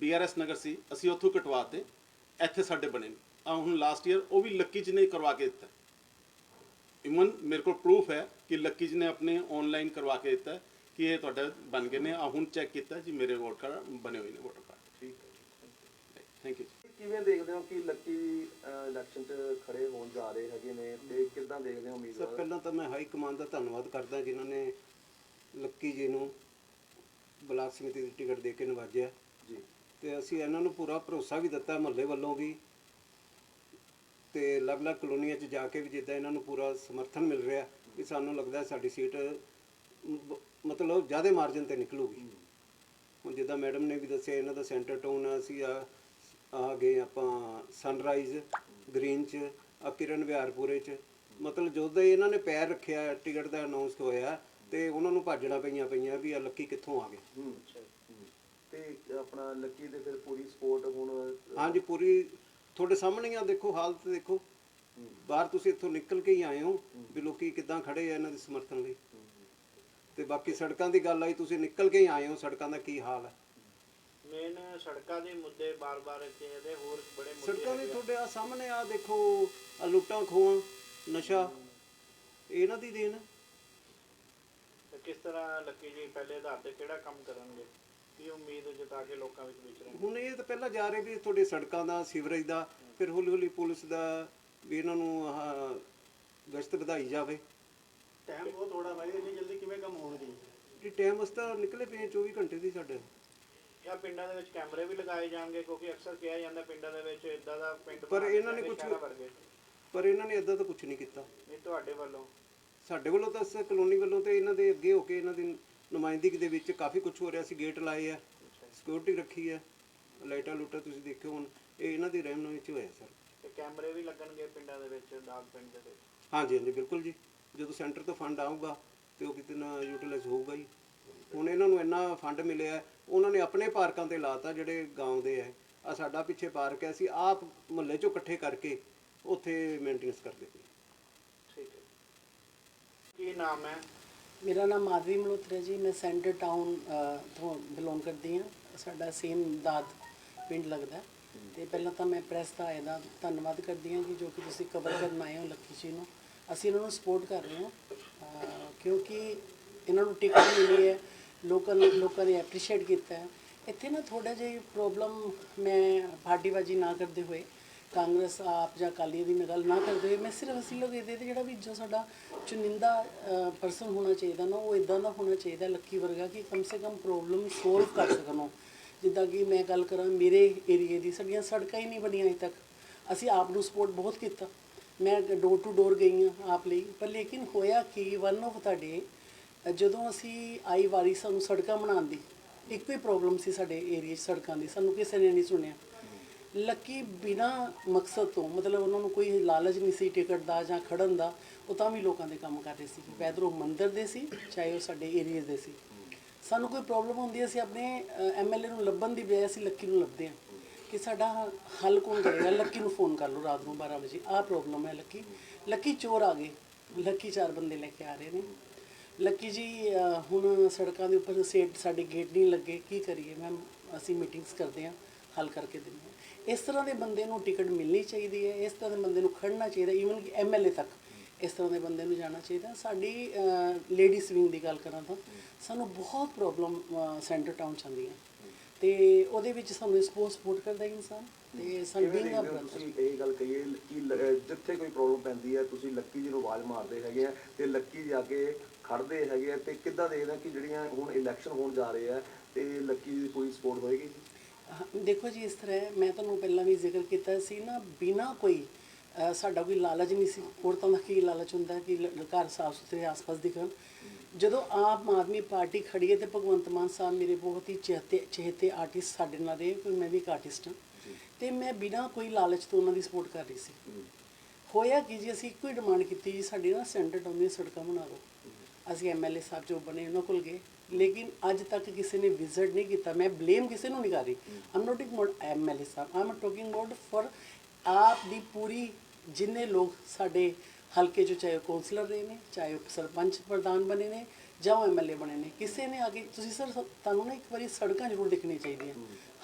ਬੀਆਰਐਸ ਨਗਰ ਸੀ। ਅਸੀਂ ਉੱਥੋਂ ਕਟਵਾਤੇ। ਇੱਥੇ ਸਾਡੇ ਬਣੇ ਨੇ। ਆ ਹੁਣ ਲਾਸਟ ਈਅਰ ਉਹ ਵੀ ਲੱਕੀ ਜੀ ਨੇ ਕਰਵਾ ਕੇ ਦਿੱਤਾ। ਇਵਨ ਮੇਰੇ ਕੋਲ ਪ੍ਰੂਫ ਹੈ ਕਿ ਲੱਕੀ ਜੀ ਨੇ ਆਪਣੇ ਆਨਲਾਈਨ ਕਰਵਾ ਕੇ ਦਿੱਤਾ ਕਿ ਇਹ ਤੁਹਾਡਾ ਬਣ ਗਏ ਨੇ। ਆ ਹੁਣ ਚੈੱਕ ਕੀਤਾ ਜੀ ਮੇਰੇ ਵੋਟਰ ਕਾਰਡ ਬਣੇ ਹੋਏ ਨੇ ਵੋਟਰ ਕਾਰਡ ਠੀਕ ਥੈਂਕ ਯੂ ਕਿਵੇਂ ਦੇਖਦੇ ਹੋ ਕਿ ਲੱਕੀ ਇਲੈਕਸ਼ਨ 'ਚ ਖੜੇ ਹੋਣ ਜਾ ਰਹੇ ਹੈਗੇ ਨੇ ਤੇ ਕਿੱਦਾਂ ਦੇਖਦੇ ਹੋ ਉਮੀਦਵਾਰ? ਪਹਿਲਾਂ ਤਾਂ ਮੈਂ ਹਾਈ ਕਮਾਂਡ ਦਾ ਧੰਨਵਾਦ ਕਰਦਾ ਜਿਨ੍ਹਾਂ ਨੇ ਲੱਕੀ ਜੀ ਨੂੰ ਬਲਾਕ ਸਮਿਤੀ ਦੀ ਟਿਕਟ ਦੇ ਕੇ ਨਵਾਜਿਆ। ਤੇ ਅਸੀਂ ਇਹਨਾਂ ਨੂੰ ਪੂਰਾ ਭਰੋਸਾ ਵੀ ਦਿੱਤਾ ਮਹੱਲੇ ਵੱਲੋਂ ਵੀ। ਤੇ ਅਲੱਗ-ਅਲੱਗ ਕਲੋਨੀਆਂ 'ਚ ਜਾ ਕੇ ਵੀ ਜਿੱਦਾਂ ਇਹਨਾਂ ਨੂੰ ਪੂਰਾ ਸਮਰਥਨ ਮਿਲ ਰਿਹਾ ਵੀ ਸਾਨੂੰ ਲੱਗਦਾ ਸਾਡੀ ਸੀਟ ਮ- ਮਤਲਬ ਜ਼ਿਆਦਾ ਮਾਰਜਨ ਤੇ ਨਿਕਲੂਗੀ। ਹੁਣ ਜਿੱਦਾਂ ਮੈਡਮ ਨੇ ਵੀ ਦੱਸਿਆ ਇਹਨਾਂ ਦਾ ਸੈਂਟਰ ਟਾਊਨ ਆ, ਅਸੀਂ ਆ ਆ ਗਏ ਆਪਾਂ ਸਨਰਾਈਜ਼ ਗ੍ਰੀਨ 'ਚ, ਆ ਕਿਰਨ ਵਿਹਾਰਪੁਰੇ 'ਚ। ਮਤਲਬ ਜਦੋਂ ਹੀ ਇਹਨਾਂ ਨੇ ਪੈਰ ਰੱਖਿਆ, ਟਿਕਟ ਦਾ ਅਨਾਉਂਸ ਹੋਇਆ ਤੇ ਉਹਨਾਂ ਨੂੰ ਭਾਜਣਾ ਪਈਆਂ ਪਈਆਂ ਵੀ ਆ, ਲੱਕੀ ਕਿੱਥੋਂ ਆ ਗਏ। ਤੇ ਆਪਣਾ ਲੱਕੀ ਦੇ ਫਿਰ ਪੂਰੀ ਸਪੋਰਟ ਹੁਣ ਹਾਂਜੀ ਪੂਰੀ ਤੁਹਾਡੇ ਸਾਹਮਣੇ ਆ ਦੇਖੋ ਹਾਲਤ ਦੇਖੋ। ਬਾਹਰ ਤੁਸੀਂ ਇੱਥੋਂ ਨਿਕਲ ਕੇ ਹੀ ਆਏ ਹੋ ਵੀ ਲੋਕੀ ਕਿੱਦਾਂ ਖੜੇ ਆ ਇਹਨਾਂ ਦੇ ਸਮਰਥਨ ਲਈ। ਤੇ ਬਾਕੀ ਸੜਕਾਂ ਦੀ ਗੱਲ ਆਈ ਤੁਸੀਂ ਨਿਕਲ ਕੇ ਹੀ ਆਏ ਹੋ ਸੜਕਾਂ ਦਾ ਕੀ ਹਾਲ ਹੈ ਮੇਨ ਸੜਕਾਂ ਦੇ ਮੁੱਦੇ ਬਾਰ-ਬਾਰ ਇੱਥੇ ਇਹਦੇ ਹੋਰ ਬੜੇ ਮੁੱਦੇ ਸੜਕਾਂ ਦੇ। ਤੁਹਾਡੇ ਆ ਸਾਹਮਣੇ ਆ ਦੇਖੋ ਆ ਲੁੱਟਾਂ ਖੋਹਾਂ ਨਸ਼ਾ ਇਹ ਇਹਨਾਂ ਦੀ ਦੇਣ ਕਿਸ ਤਰ੍ਹਾਂ ਲੱਕੀ ਜੀ ਪਹਿਲੇ ਆਧਾਰ ਤੇ ਕਿਹੜਾ ਕੰਮ ਕਰਨਗੇ? ਕੀ ਉਮੀਦ ਜਤਾ ਕੇ ਲੋਕਾਂ ਵਿੱਚ ਵਿਚਰਨ ਹੁਣ ਇਹ ਤਾਂ ਪਹਿਲਾਂ ਜਾ ਰਹੇ ਵੀ ਤੁਹਾਡੇ ਸੜਕਾਂ ਦਾ ਸੀਵਰੇਜ ਦਾ ਫਿਰ ਹੌਲੀ ਹੌਲੀ ਪੁਲਿਸ ਦਾ ਵੀ ਇਹਨਾਂ ਨੂੰ ਆਹ ਗਸ਼ਤ ਵਧਾਈ ਜਾਵੇ। ਟਾਈਮ ਬਹੁਤ ਥੋੜਾ ਭਾਈ ਇੰਨੀ ਜਲਦੀ ਕਿਵੇਂ ਕੰਮ ਹੋਣਗੇ? ਜੀ ਟਾਈਮ ਉਸ ਤਾਂ ਨਿਕਲੇ ਪਏ 24 ਘੰਟੇ ਦੀ ਸਾਡੇ। ਜਾਂ ਪਿੰਡਾਂ ਦੇ ਵਿੱਚ ਕੈਮਰੇ ਵੀ ਲਗਾਏ ਜਾਣਗੇ ਕਿਉਂਕਿ ਅਕਸਰ ਕਿਹਾ ਜਾਂਦਾ ਪਿੰਡਾਂ ਦੇ ਵਿੱਚ ਇਦਾਂ ਦਾ ਪਿੰਡ ਪਰ ਬਣਾ ਇਹਨਾਂ ਨੇ ਸਾਡੇ ਕੁਛ- ਸ਼ਹਿਰਾਂ ਵਰਗੇ। ਪਰ ਇਹਨਾਂ ਨੇ ਇਦਾਂ ਤਾਂ ਕੁਝ ਨਹੀਂ ਕੀਤਾ। ਨਹੀਂ ਤੁਹਾਡੇ ਵੱਲੋਂ? ਸਾਡੇ ਵੱਲੋਂ ਤਾਂ ਕਲੋਨੀ ਵੱਲੋਂ ਤੇ ਇਹਨਾਂ ਦੇ ਅੱਗੇ ਹੋ ਕੇ ਇਹਨਾਂ ਦੀ ਨੁਮਾਇੰਦਗੀ ਦੇ ਵਿੱਚ ਕਾਫੀ ਕੁਝ ਹੋ ਰਿਹਾ ਸੀ ਗੇਟ ਲਾਏ ਆ ਸਿਕਿਉਰਿਟੀ ਰੱਖੀ ਆ ਲਾਈਟਾਂ ਲੂਟਾਂ ਤੁਸੀਂ ਦੇਖਿਓ ਹੁਣ ਇਹ ਇਹਨਾਂ ਦੀ ਰਹਿਨੁਮਾਈ ਵਿੱਚ ਹੋਇਆ ਸਰ। ਤੇ ਕੈਮਰੇ ਵੀ ਲੱਗਣਗੇ ਪਿੰਡਾਂ ਦੇ ਵਿੱਚ ਦਾਗ ਪਿੰਡ ਦੇ ਵਿੱਚ? ਹਾਂਜੀ ਹਾਂਜੀ ਬਿਲਕੁਲ ਜੀ। ਜਦੋਂ ਸੈਂਟਰ ਤੋਂ ਫੰਡ ਆਊਗਾ ਤੇ ਉਹ ਕਿਤੇ ਨਾ ਯੂਟਿਲਾਈਜ਼ ਹੋਊਗਾ ਹੀ। ਹੁਣ ਇਹਨਾਂ ਨੂੰ ਇੰਨਾ ਫੰਡ ਮਿਲਿਆ ਉਹਨਾਂ ਨੇ ਆਪਣੇ ਪਾਰਕਾਂ ਤੇ ਲਾਤਾ ਜਿਹੜੇ ਗਾਉਂ ਦੇ ਆ। ਆ ਸਾਡਾ ਪਿੱਛੇ ਪਾਰਕ ਹੈ ਅਸੀਂ ਆਪ ਮੁਹੱਲੇ ਚੋਂ ਇਕੱਠੇ ਕਰਕੇ ਉੱਥੇ ਮੇਨਟੇਨੈਂਸ ਕਰਦੇ ਪਏ ਠੀਕ ਹੈ। ਕੀ ਨਾਮ ਹੈ? ਮੇਰਾ ਨਾਮ ਮਾਧਵੀ ਮਲਹੋਤਰਾ ਜੀ। ਮੈਂ ਸੈਂਟਰ ਟਾਊਨ ਤੋਂ ਬਿਲੋਂਗ ਕਰਦੀ ਹਾਂ। ਸਾਡਾ ਸੇਮ ਦਾਦ ਪਿੰਡ ਲੱਗਦਾ ਹੈ। ਤੇ ਪਹਿਲਾਂ ਤਾਂ ਮੈਂ ਪ੍ਰੈਸ ਦਾ ਇਹਦਾ ਧੰਨਵਾਦ ਕਰਦੀ ਹਾਂ ਕਿ ਜੋ ਕਿ ਤੁਸੀਂ ਕਵਰ ਕਰਨ ਆਏ ਹੋ ਲੱਕੀ ਜੀ ਨੂੰ। ਅਸੀਂ ਇਹਨਾਂ ਨੂੰ ਸਪੋਰਟ ਕਰ ਰਹੇ ਹਾਂ। ਕਿਉਂਕਿ ਇਹਨਾਂ ਨੂੰ ਟਿਕਟ ਮਿਲੀ ਹੈ। ਲੋਕਾਂ ਨੇ ਲੋਕਾਂ ਨੇ ਐਪਰੀਸ਼ੀਏਟ ਕੀਤਾ ਹੈ। ਇੱਥੇ ਨਾ ਥੋੜਾ ਜਿਹਾ ਪ੍ਰੋਬਲਮ ਮੈਂ ਪਾਰਟੀਬਾਜੀ ਨਾ ਕਰਦੇ ਹੋਏ ਕਾਂਗਰਸ, ਆਪ ਜਾਂ ਅਕਾਲੀ ਦੀ ਮੈਂ ਗੱਲ ਨਾ ਕਰਦੇ ਹੋਏ, ਮੈਂ ਸਿਰਫ ਅਸੀਂ ਲੋਕ ਇਹਦੇ ਤੇ ਜਿਹੜਾ ਵੀ ਜੋ ਸਾਡਾ ਚੁਨਿੰਦਾ ਪਰਸਨ ਹੋਣਾ ਚਾਹੀਦਾ ਨਾ, ਉਹ ਇਦਾਂ ਦਾ ਹੋਣਾ ਚਾਹੀਦਾ ਲੱਕੀ ਵਰਗਾ ਕਿ ਕਮ ਸੇ ਕਮ ਪ੍ਰੋਬਲਮ ਸੋਲਵ ਕਰ ਸਕਣ ਉਹ। ਜਿੱਦਾਂ ਕਿ ਮੈਂ ਗੱਲ ਕਰਾਂ ਮੇਰੇ ਏਰੀਏ ਦੀ, ਸਾਡੀਆਂ ਸੜਕਾਂ ਹੀ ਨਹੀਂ ਬਣੀਆਂ ਅਜੇ ਤੱਕ। ਅਸੀਂ ਆਪ ਨੂੰ ਸਪੋਰਟ ਬਹੁਤ ਕੀਤਾ। ਮੈਂ ਡੋਰ ਟੂ ਡੋਰ ਗਈ ਹਾਂ ਆਪ ਲਈ, ਪਰ ਲੇਕਿਨ ਹੋਇਆ ਕਿ ਵਨ ਆਫ ਤੁਹਾਡੇ, ਜਦੋਂ ਅਸੀਂ ਆਈ ਵਾਰੀ ਸਾਨੂੰ ਸੜਕਾਂ ਬਣਾਉਣ ਦੀ, ਇੱਕ ਵੀ ਪ੍ਰੋਬਲਮ ਸੀ ਸਾਡੇ ਏਰੀਏ 'ਚ ਸੜਕਾਂ ਦੀ, ਸਾਨੂੰ ਕਿਸੇ ਨੇ ਨਹੀਂ ਸੁਣਿਆ। ਲੱਕੀ ਬਿਨਾ ਮਕਸਦ ਤੋਂ, ਮਤਲਬ ਉਹਨਾਂ ਨੂੰ ਕੋਈ ਲਾਲਚ ਨਹੀਂ ਸੀ ਟਿਕਟ ਦਾ ਜਾਂ ਖੜਨ ਦਾ, ਉਹ ਤਾਂ ਵੀ ਲੋਕਾਂ ਦੇ ਕੰਮ ਕਰ ਰਹੇ ਸੀ। ਵੈਦਰ ਉਹ ਮੰਦਿਰ ਦੇ ਸੀ, ਚਾਹੇ ਉਹ ਸਾਡੇ ਏਰੀਏ ਦੇ ਸੀ। ਸਾਨੂੰ ਕੋਈ ਪ੍ਰੋਬਲਮ ਹੁੰਦੀ ਹੈ, ਅਸੀਂ ਆਪਣੇ ਐਮਐਲਏ ਨੂੰ ਲੱਭਣ ਦੀ ਬਜਾਏ ਅਸੀਂ ਲੱਕੀ ਨੂੰ ਲੱਭਦੇ ਹਾਂ। ਕਿ ਸਾਡਾ ਹੱਲ ਕੌਣ ਕਰੇਗਾ? ਲੱਕੀ ਨੂੰ ਫੋਨ ਕਰ ਲਓ ਰਾਤ ਨੂੰ 12 ਵਜੇ। ਆਹ ਪ੍ਰੋਬਲਮ ਹੈ ਲੱਕੀ। ਲੱਕੀ ਚੋਰ ਆ ਗਏ। ਲੱਕੀ ਚਾਰ ਬੰਦੇ ਲੈ ਕੇ ਆ ਰਹੇ ਨੇ। ਲੱਕੀ ਜੀ ਹੁਣ ਸੜਕਾਂ ਦੇ ਉੱਪਰ ਸੇਟ ਸਾਡੇ ਗੇਟ ਨਹੀਂ ਲੱਗੇ। ਕੀ ਕਰੀਏ? ਮੈਮ ਅਸੀਂ ਮੀਟਿੰਗਸ ਕਰਦੇ ਹਾਂ। ਹੱਲ ਕਰਕੇ ਦਿੰਦੇ ਇਸ ਤਰ੍ਹਾਂ ਦੇ ਬੰਦੇ ਨੂੰ ਟਿਕਟ ਮਿਲਣੀ ਚਾਹੀਦੀ ਹੈ ਇਸ ਤਰ੍ਹਾਂ ਦੇ ਬੰਦੇ ਨੂੰ ਖੜਨਾ ਚਾਹੀਦਾ ਈਵਨ ਕਿ ਐਮਐਲਏ ਤੱਕ ਇਸ ਤਰ੍ਹਾਂ ਦੇ ਬੰਦੇ ਨੂੰ ਜਾਣਾ ਚਾਹੀਦਾ। ਸਾਡੀ ਲੇਡੀ ਸਵਿੰਗ ਦੀ ਗੱਲ ਕਰਾਂ ਤਾਂ ਸਾਨੂੰ ਬਹੁਤ ਪ੍ਰੋਬਲਮ ਸੈਂਟਰ ਟਾਊਨ ਚ ਆਉਂਦੀਆਂ। ਤੇ ਉਹਦੇ ਵਿੱਚ ਸਾਨੂੰ ਸਪੋਰਟ ਸਪੋਰਟ ਕਰਦਾ ਇਨਸਾਨ। ਤੇ ਸਾਨੂੰ ਹੋ brother ਤੁਸੀਂ ਇਹ ਗੱਲ ਕਹੀਏ ਕਿ ਜਿੱਥੇ ਕੋਈ ਪ੍ਰੋਬਲਮ ਪੈਂਦੀ ਹੈ ਤੁਸੀਂ ਲੱਕੀ ਜੀ ਨੂੰ ਆਵਾਜ਼ ਮਾਰਦੇ ਹੈਗੇ ਆ ਤੇ ਲੱਕੀ ਜਾ ਕੇ ਖੜਦੇ ਹੈਗੇ ਆ ਤੇ ਕਿੱਦਾਂ ਦੇਖਦੇ ਆ ਕਿ ਜਿਹੜੀਆਂ ਹੁਣ ਇਲੈਕਸ਼ਨ ਹੋਣ ਜਾ ਰਹੇ ਆ ਤੇ ਲੱਕੀ ਦੀ ਕੋਈ ਸਪੋਰਟ ਹੋਏਗੀ? ਜੀ ਹਾਂ, ਦੇਖੋ ਜੀ ਇਸ ਤਰ੍ਹਾਂ ਹੈ, ਮੈਂ ਤੁਹਾਨੂੰ ਪਹਿਲਾਂ ਵੀ ਜ਼ਿਕਰ ਕੀਤਾ ਸੀ ਨਾ ਬਿਨਾ ਕੋਈ ਅਹ, ਸਾਡਾ ਕੋਈ ਲਾਲਚ ਨਹੀਂ ਸੀ। ਔਰਤਾਂ ਦਾ ਕੀ ਲਾਲਚ ਹੁੰਦਾ ਹੈ ਕਿ ਲ- ਘਰ ਸਾਫ਼ ਸੁਥਰੇ ਆਸ-ਪਾਸ ਦਿਖਣ। ਜਦੋਂ ਆਮ ਆਦਮੀ ਪਾਰਟੀ ਖੜੀ ਹੈ ਤੇ ਭਗਵੰਤ ਮਾਨ ਸਾਹਿਬ ਮੇਰੇ ਬਹੁਤ ਹੀ ਚਹਤੇ ਚਹਤੇ ਆਰਟਿਸਟ ਸਾਡੇ ਨਾਲ ਰਹੇ ਕਿਉਂਕਿ ਮੈਂ ਵੀ ਇੱਕ ਆਰਟਿਸਟ ਹਾਂ। ਤੇ ਮੈਂ ਬਿਨਾ ਕੋਈ ਲਾਲਚ ਤੋਂ ਉਹਨਾਂ ਦੀ ਸਪੋਰਟ ਕਰ ਰਹੀ ਸੀ। ਹੋਇਆ ਕਿ ਜੀ ਅਸੀਂ ਇੱਕੋ ਹੀ ਡਿਮਾਂਡ ਕੀਤੀ ਜੀ ਸਾਡੀ ਨਾ ਸੈਂਟਰ ਟਾਊਨ ਦੀਆਂ ਸੜਕਾਂ ਬਣਾ ਦਿਓ ਅਸੀਂ ਐਮਐਲਏ ਸਾਹਿਬ ਜੋ ਬਣੇ ਉਹਨਾਂ ਕੋਲ ਗਏ। ਲੇਕਿਨ ਅੱਜ ਤੱਕ ਕਿਸੇ ਨੇ ਵਿਜ਼ਿਟ ਨਹੀਂ ਕੀਤਾ। ਮੈਂ ਬਲੇਮ ਕਿਸੇ ਨੂੰ ਨਹੀਂ ਕਰ ਰਹੀ। I'm not talking about MLA Sahib I'm talking about for AAP ਦੀ ਪੂਰੀ ਜਿੰਨੇ ਲੋਕ ਸਾਡੇ ਹਲਕੇ 'ਚ ਚਾਹੇ ਉਹ ਕੌਂਸਲਰ ਰਹੇ ਨੇ, ਚਾਹੇ ਉਹ ਸਰਪੰਚ ਪ੍ਰਧਾਨ ਬਣੇ ਨੇ ਜਾਂ ਉਹ ਐਮਐਲਏ ਬਣੇ ਨੇ, ਕਿਸੇ ਨੇ ਆ ਕੇ ਤੁਸੀਂ ਸਰ ਤੁਹਾਨੂੰ ਨਾ ਇੱਕ ਵਾਰੀ ਸੜਕਾਂ ਜ਼ਰੂਰ ਦੇਖਣੀਆਂ ਚਾਹੀਦੀਆਂ।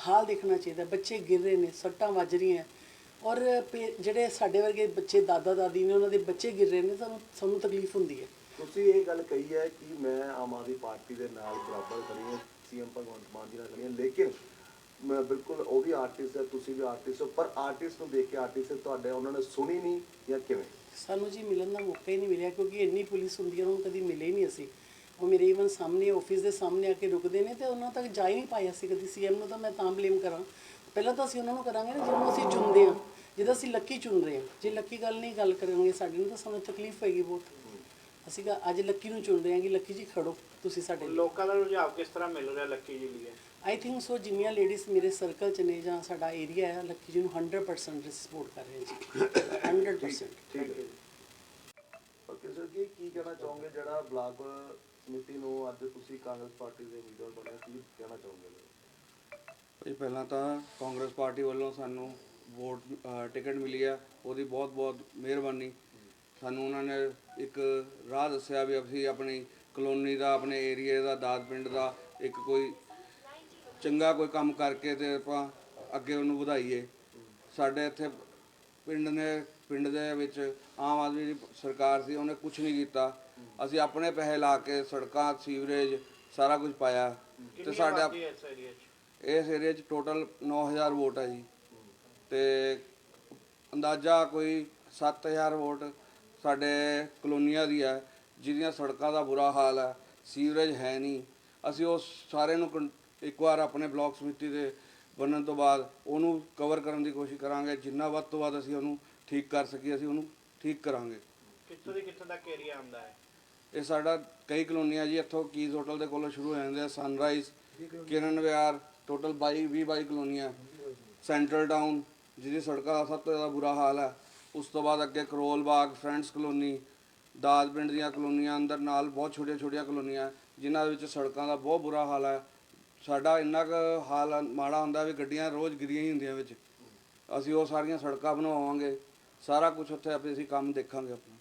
ਹਾਲ ਦੇਖਣਾ ਚਾਹੀਦਾ। ਬੱਚੇ ਗਿਰ ਰਹੇ ਨੇ, ਸੱਟਾਂ ਵੱਜ ਰਹੀਆਂ। ਔਰ ਪੇ- ਜਿਹੜੇ ਸਾਡੇ ਵਰਗੇ ਬੱਚੇ ਦਾਦਾ ਦਾਦੀ ਨੇ, ਉਹਨਾਂ ਦੇ ਬੱਚੇ ਗਿਰ ਰਹੇ ਨੇ, ਸਾਨੂੰ ਸਾਨੂੰ ਤਕਲੀਫ ਹੁੰਦੀ ਹੈ। ਤੁਸੀਂ ਇਹ ਗੱਲ ਕਹੀ ਹੈ ਕਿ ਮੈਂ ਆਮ ਆਦਮੀ ਪਾਰਟੀ ਦੇ ਨਾਲ ਬਰਾਬਰ ਖੜੀ ਹਾਂ, ਸੀਐਮ ਭਗਵੰਤ ਮਾਨ ਜੀ ਨਾਲ ਖੜੀ ਹਾਂ, ਲੇਕਿਨ ਮੈਂ ਬਿਲਕੁਲ ਉਹ ਵੀ ਆਰਟਿਸਟ ਹੈ, ਤੁਸੀਂ ਵੀ ਆਰਟਿਸਟ ਹੋ, ਪਰ ਆਰਟਿਸਟ ਨੂੰ ਦੇਖ ਕੇ ਆਰਟਿਸਟ ਤੁਹਾਡੇ, ਉਹਨਾਂ ਨੇ ਸੁਣੀ ਨਹੀਂ ਜਾਂ ਕਿਵੇਂ? ਸਾਨੂੰ ਜੀ ਮਿਲਣ ਦਾ ਮੌਕਾ ਹੀ ਨਹੀਂ ਮਿਲਿਆ, ਕਿਉਂਕਿ ਇੰਨੀ ਪੁਲਿਸ ਹੁੰਦੀ ਹੈ, ਉਹਨਾਂ ਨੂੰ ਕਦੀ ਮਿਲੇ ਹੀ ਨਹੀਂ ਅਸੀਂ। ਉਹ ਮੇਰੇ ਈਵਨ ਸਾਹਮਣੇ ਆਫਿਸ ਦੇ ਸਾਹਮਣੇ ਆ ਕੇ ਰੁਕਦੇ ਨੇ ਤੇ ਉਹਨਾਂ ਤੱਕ ਜਾ ਹੀ ਨਹੀਂ ਪਾਇਆ ਸੀ ਕਦੀ। ਸੀਐਮ ਨੂੰ ਤਾਂ ਮੈਂ ਤਾਂ ਬਲੇਮ ਕਰਾਂ। ਪਹਿਲਾਂ ਤਾਂ ਅਸੀਂ ਉਹਨਾਂ ਨੂੰ ਕਰਾਂਗੇ ਨਾ, ਜਿਹਨੂੰ ਅਸੀਂ ਚੁਣਦੇ ਹਾਂ, ਜਿਹਦਾ ਅਸੀਂ ਲੱਕੀ ਚੁਣ ਰਹੇ ਹਾਂ। ਜੇ ਲੱਕੀ ਗੱਲ ਨਹੀਂ ਗੱਲ ਕਰਾਂਗੇ, ਸਾਡੇ ਨੂੰ ਤਾਂ ਸਾਨੂੰ ਤਕਲੀਫ ਹੋਏਗੀ ਬਹੁਤ। ਅਸੀਂ ਕਿਹਾ ਅੱਜ ਲੱਕੀ ਨੂੰ ਚੁਣ ਰਹੇ ਹਾਂ ਕਿ ਲੱਕੀ ਜੀ ਖੜੋ ਤੁਸੀਂ ਸਾਡੇ ਲਈ। ਲੋਕਾਂ ਦਾ ਰੁਝਾਵ ਕਿਸ ਤਰ੍ਹਾਂ ਮਿਲ ਰਿਹਾ ਲੱਕੀ ਜੀ ਲਈ? ਆਈ ਥਿੰਕ ਸੋ ਜਿੰਨੀਆਂ ਲੇਡੀਜ਼ ਮੇਰੇ ਸਰਕਲ ਚ ਨੇ ਜਾਂ ਸਾਡਾ ਏਰੀਆ ਹੈ ਲੱਕੀ ਜੀ ਨੂੰ 100% ਸਪੋਰਟ ਕਰ ਰਹੇ ਜੀ। 100% ਠੀਕ ਹੈ ਓਕੇ ਸਰ ਕੀ ਕੀ ਕਹਿਣਾ ਚਾਹੋਗੇ ਜਿਹੜਾ ਬਲਾਕ ਸਮਿਤੀ ਨੂੰ ਅੱਜ ਤੁਸੀਂ ਕਾਂਗਰਸ ਪਾਰਟੀ ਦੇ ਲੀਡਰ ਬਣੇ ਕੀ ਕਹਿਣਾ ਚਾਹੋਗੇ? ਭਾਈ ਪਹਿਲਾਂ ਤਾਂ ਕਾਂਗਰਸ ਪਾਰਟੀ ਵੱਲੋਂ ਸਾਨੂੰ ਵੋਟ ਟਿਕਟ ਮਿਲੀ ਆ ਉਹਦੀ ਬਹੁਤ ਬਹੁਤ ਮਿਹਰਬਾਨੀ। ਸਾਨੂੰ ਉਹਨਾਂ ਨੇ ਇੱਕ ਰਾਹ ਦੱਸਿਆ ਵੀ ਅਸੀਂ ਆਪਣੀ ਕਲੋਨੀ ਦਾ ਆਪਣੇ ਏਰੀਏ ਦਾ ਦਾਦ ਪਿੰਡ ਦਾ ਇੱਕ ਕੋਈ ਚੰਗਾ ਕੋਈ ਕੰਮ ਕਰਕੇ ਤੇ ਆਪਾਂ ਅੱਗੇ ਉਹਨੂੰ ਵਧਾਈਏ। ਸਾਡੇ ਇੱਥੇ ਪਿੰਡ ਨੇ ਪਿੰਡ ਦੇ ਵਿੱਚ ਆਮ ਆਦਮੀ ਦੀ ਸਰਕਾਰ ਸੀ ਉਹਨੇ ਕੁਝ ਨਹੀਂ ਕੀਤਾ। ਅਸੀਂ ਆਪਣੇ ਪੈਸੇ ਲਾ ਕੇ ਸੜਕਾਂ ਸੀਵਰੇਜ ਸਾਰਾ ਕੁਝ ਪਾਇਆ। ਤੇ ਸਾਡਾ ਆਬਾਦੀ ਹੈ ਇਸ ਏਰੀਆ 'ਚ? ਇਸ ਏਰੀਆ 'ਚ ਟੋਟਲ 9000 ਵੋਟ ਹੈ ਜੀ। ਤੇ ਅੰਦਾਜ਼ਾ ਕੋਈ 7000 ਵੋਟ ਸਾਡੇ ਕਲੋਨੀਆਂ ਦੀ ਹੈ ਜਿਹਦੀਆਂ ਸੜਕਾਂ ਦਾ ਬੁਰਾ ਹਾਲ ਹੈ ਸੀਵਰੇਜ ਹੈ ਨਹੀਂ। ਅਸੀਂ ਉਸ ਸਾਰੇ ਨੂੰ ਕੰ- ਇੱਕ ਵਾਰ ਆਪਣੇ ਬਲਾਕ ਸਮਿਤੀ ਦੇ ਬਣਨ ਤੋਂ ਬਾਅਦ ਉਹਨੂੰ ਕਵਰ ਕਰਨ ਦੀ ਕੋਸ਼ਿਸ਼ ਕਰਾਂਗੇ ਜਿੰਨਾ ਵੱਧ ਤੋਂ ਵੱਧ ਅਸੀਂ ਉਹਨੂੰ ਠੀਕ ਕਰ ਸਕੀਏ ਅਸੀਂ ਉਹਨੂੰ ਠੀਕ ਕਰਾਂਗੇ। ਕਿੱਥੋਂ ਦੀ ਕਿੱਥੋਂ ਤੱਕ ਏਰੀਆ ਆਉਂਦਾ ਹੈ? ਇਹ ਸਾਡਾ ਕਈ ਕਲੋਨੀਆਂ ਜੀ ਇੱਥੋਂ ਕੀਜ਼ ਹੋਟਲ ਦੇ ਕੋਲੋਂ ਸ਼ੁਰੂ ਹੋ ਜਾਂਦੇ ਆ ਸਨਰਾਈਜ਼ ਕਿਰਨ ਵਿਹਾਰ ਟੋਟਲ 22 20 22 ਕਲੋਨੀਆਂ। ਸੈਂਟਰਲ ਟਾਊਨ ਜਿਹਦੀ ਸੜਕਾਂ ਦਾ ਸਭ ਤੋਂ ਜ਼ਿਆਦਾ ਬੁਰਾ ਹਾਲ ਹੈ। ਉਸ ਤੋਂ ਬਾਅਦ ਅੱਗੇ ਕਰੋਲ ਬਾਗ ਫਰੈਂਡਸ ਕਲੋਨੀ ਦਾਦ ਪਿੰਡ ਦੀਆਂ ਕਲੋਨੀਆਂ ਅੰਦਰ ਨਾਲ ਬਹੁਤ ਛੋਟੀਆਂ ਛੋਟੀਆਂ ਕਲੋਨੀਆਂ ਜਿਨ੍ਹਾਂ ਦੇ ਵਿੱਚ ਸੜਕਾਂ ਦਾ ਬਹੁਤ ਬੁਰਾ ਹਾਲ ਹੈ। ਸਾਡਾ ਇੰਨਾ ਕੁ ਹਾਲ ਮਾੜਾ ਹੁੰਦਾ ਵੀ ਗੱਡੀਆਂ ਰੋਜ਼ ਗਿਰੀਆਂ ਹੀ ਹੁੰਦੀਆਂ ਵਿੱਚ। ਅਸੀਂ ਉਹ ਸਾਰੀਆਂ ਸੜਕਾਂ ਬਣਵਾਵਾਂਗੇ ਸਾਰਾ ਕੁਝ ਉੱਥੇ ਆਪੇ ਅਸੀਂ ਕੰਮ ਦੇਖਾਂਗੇ ਆਪਣਾ।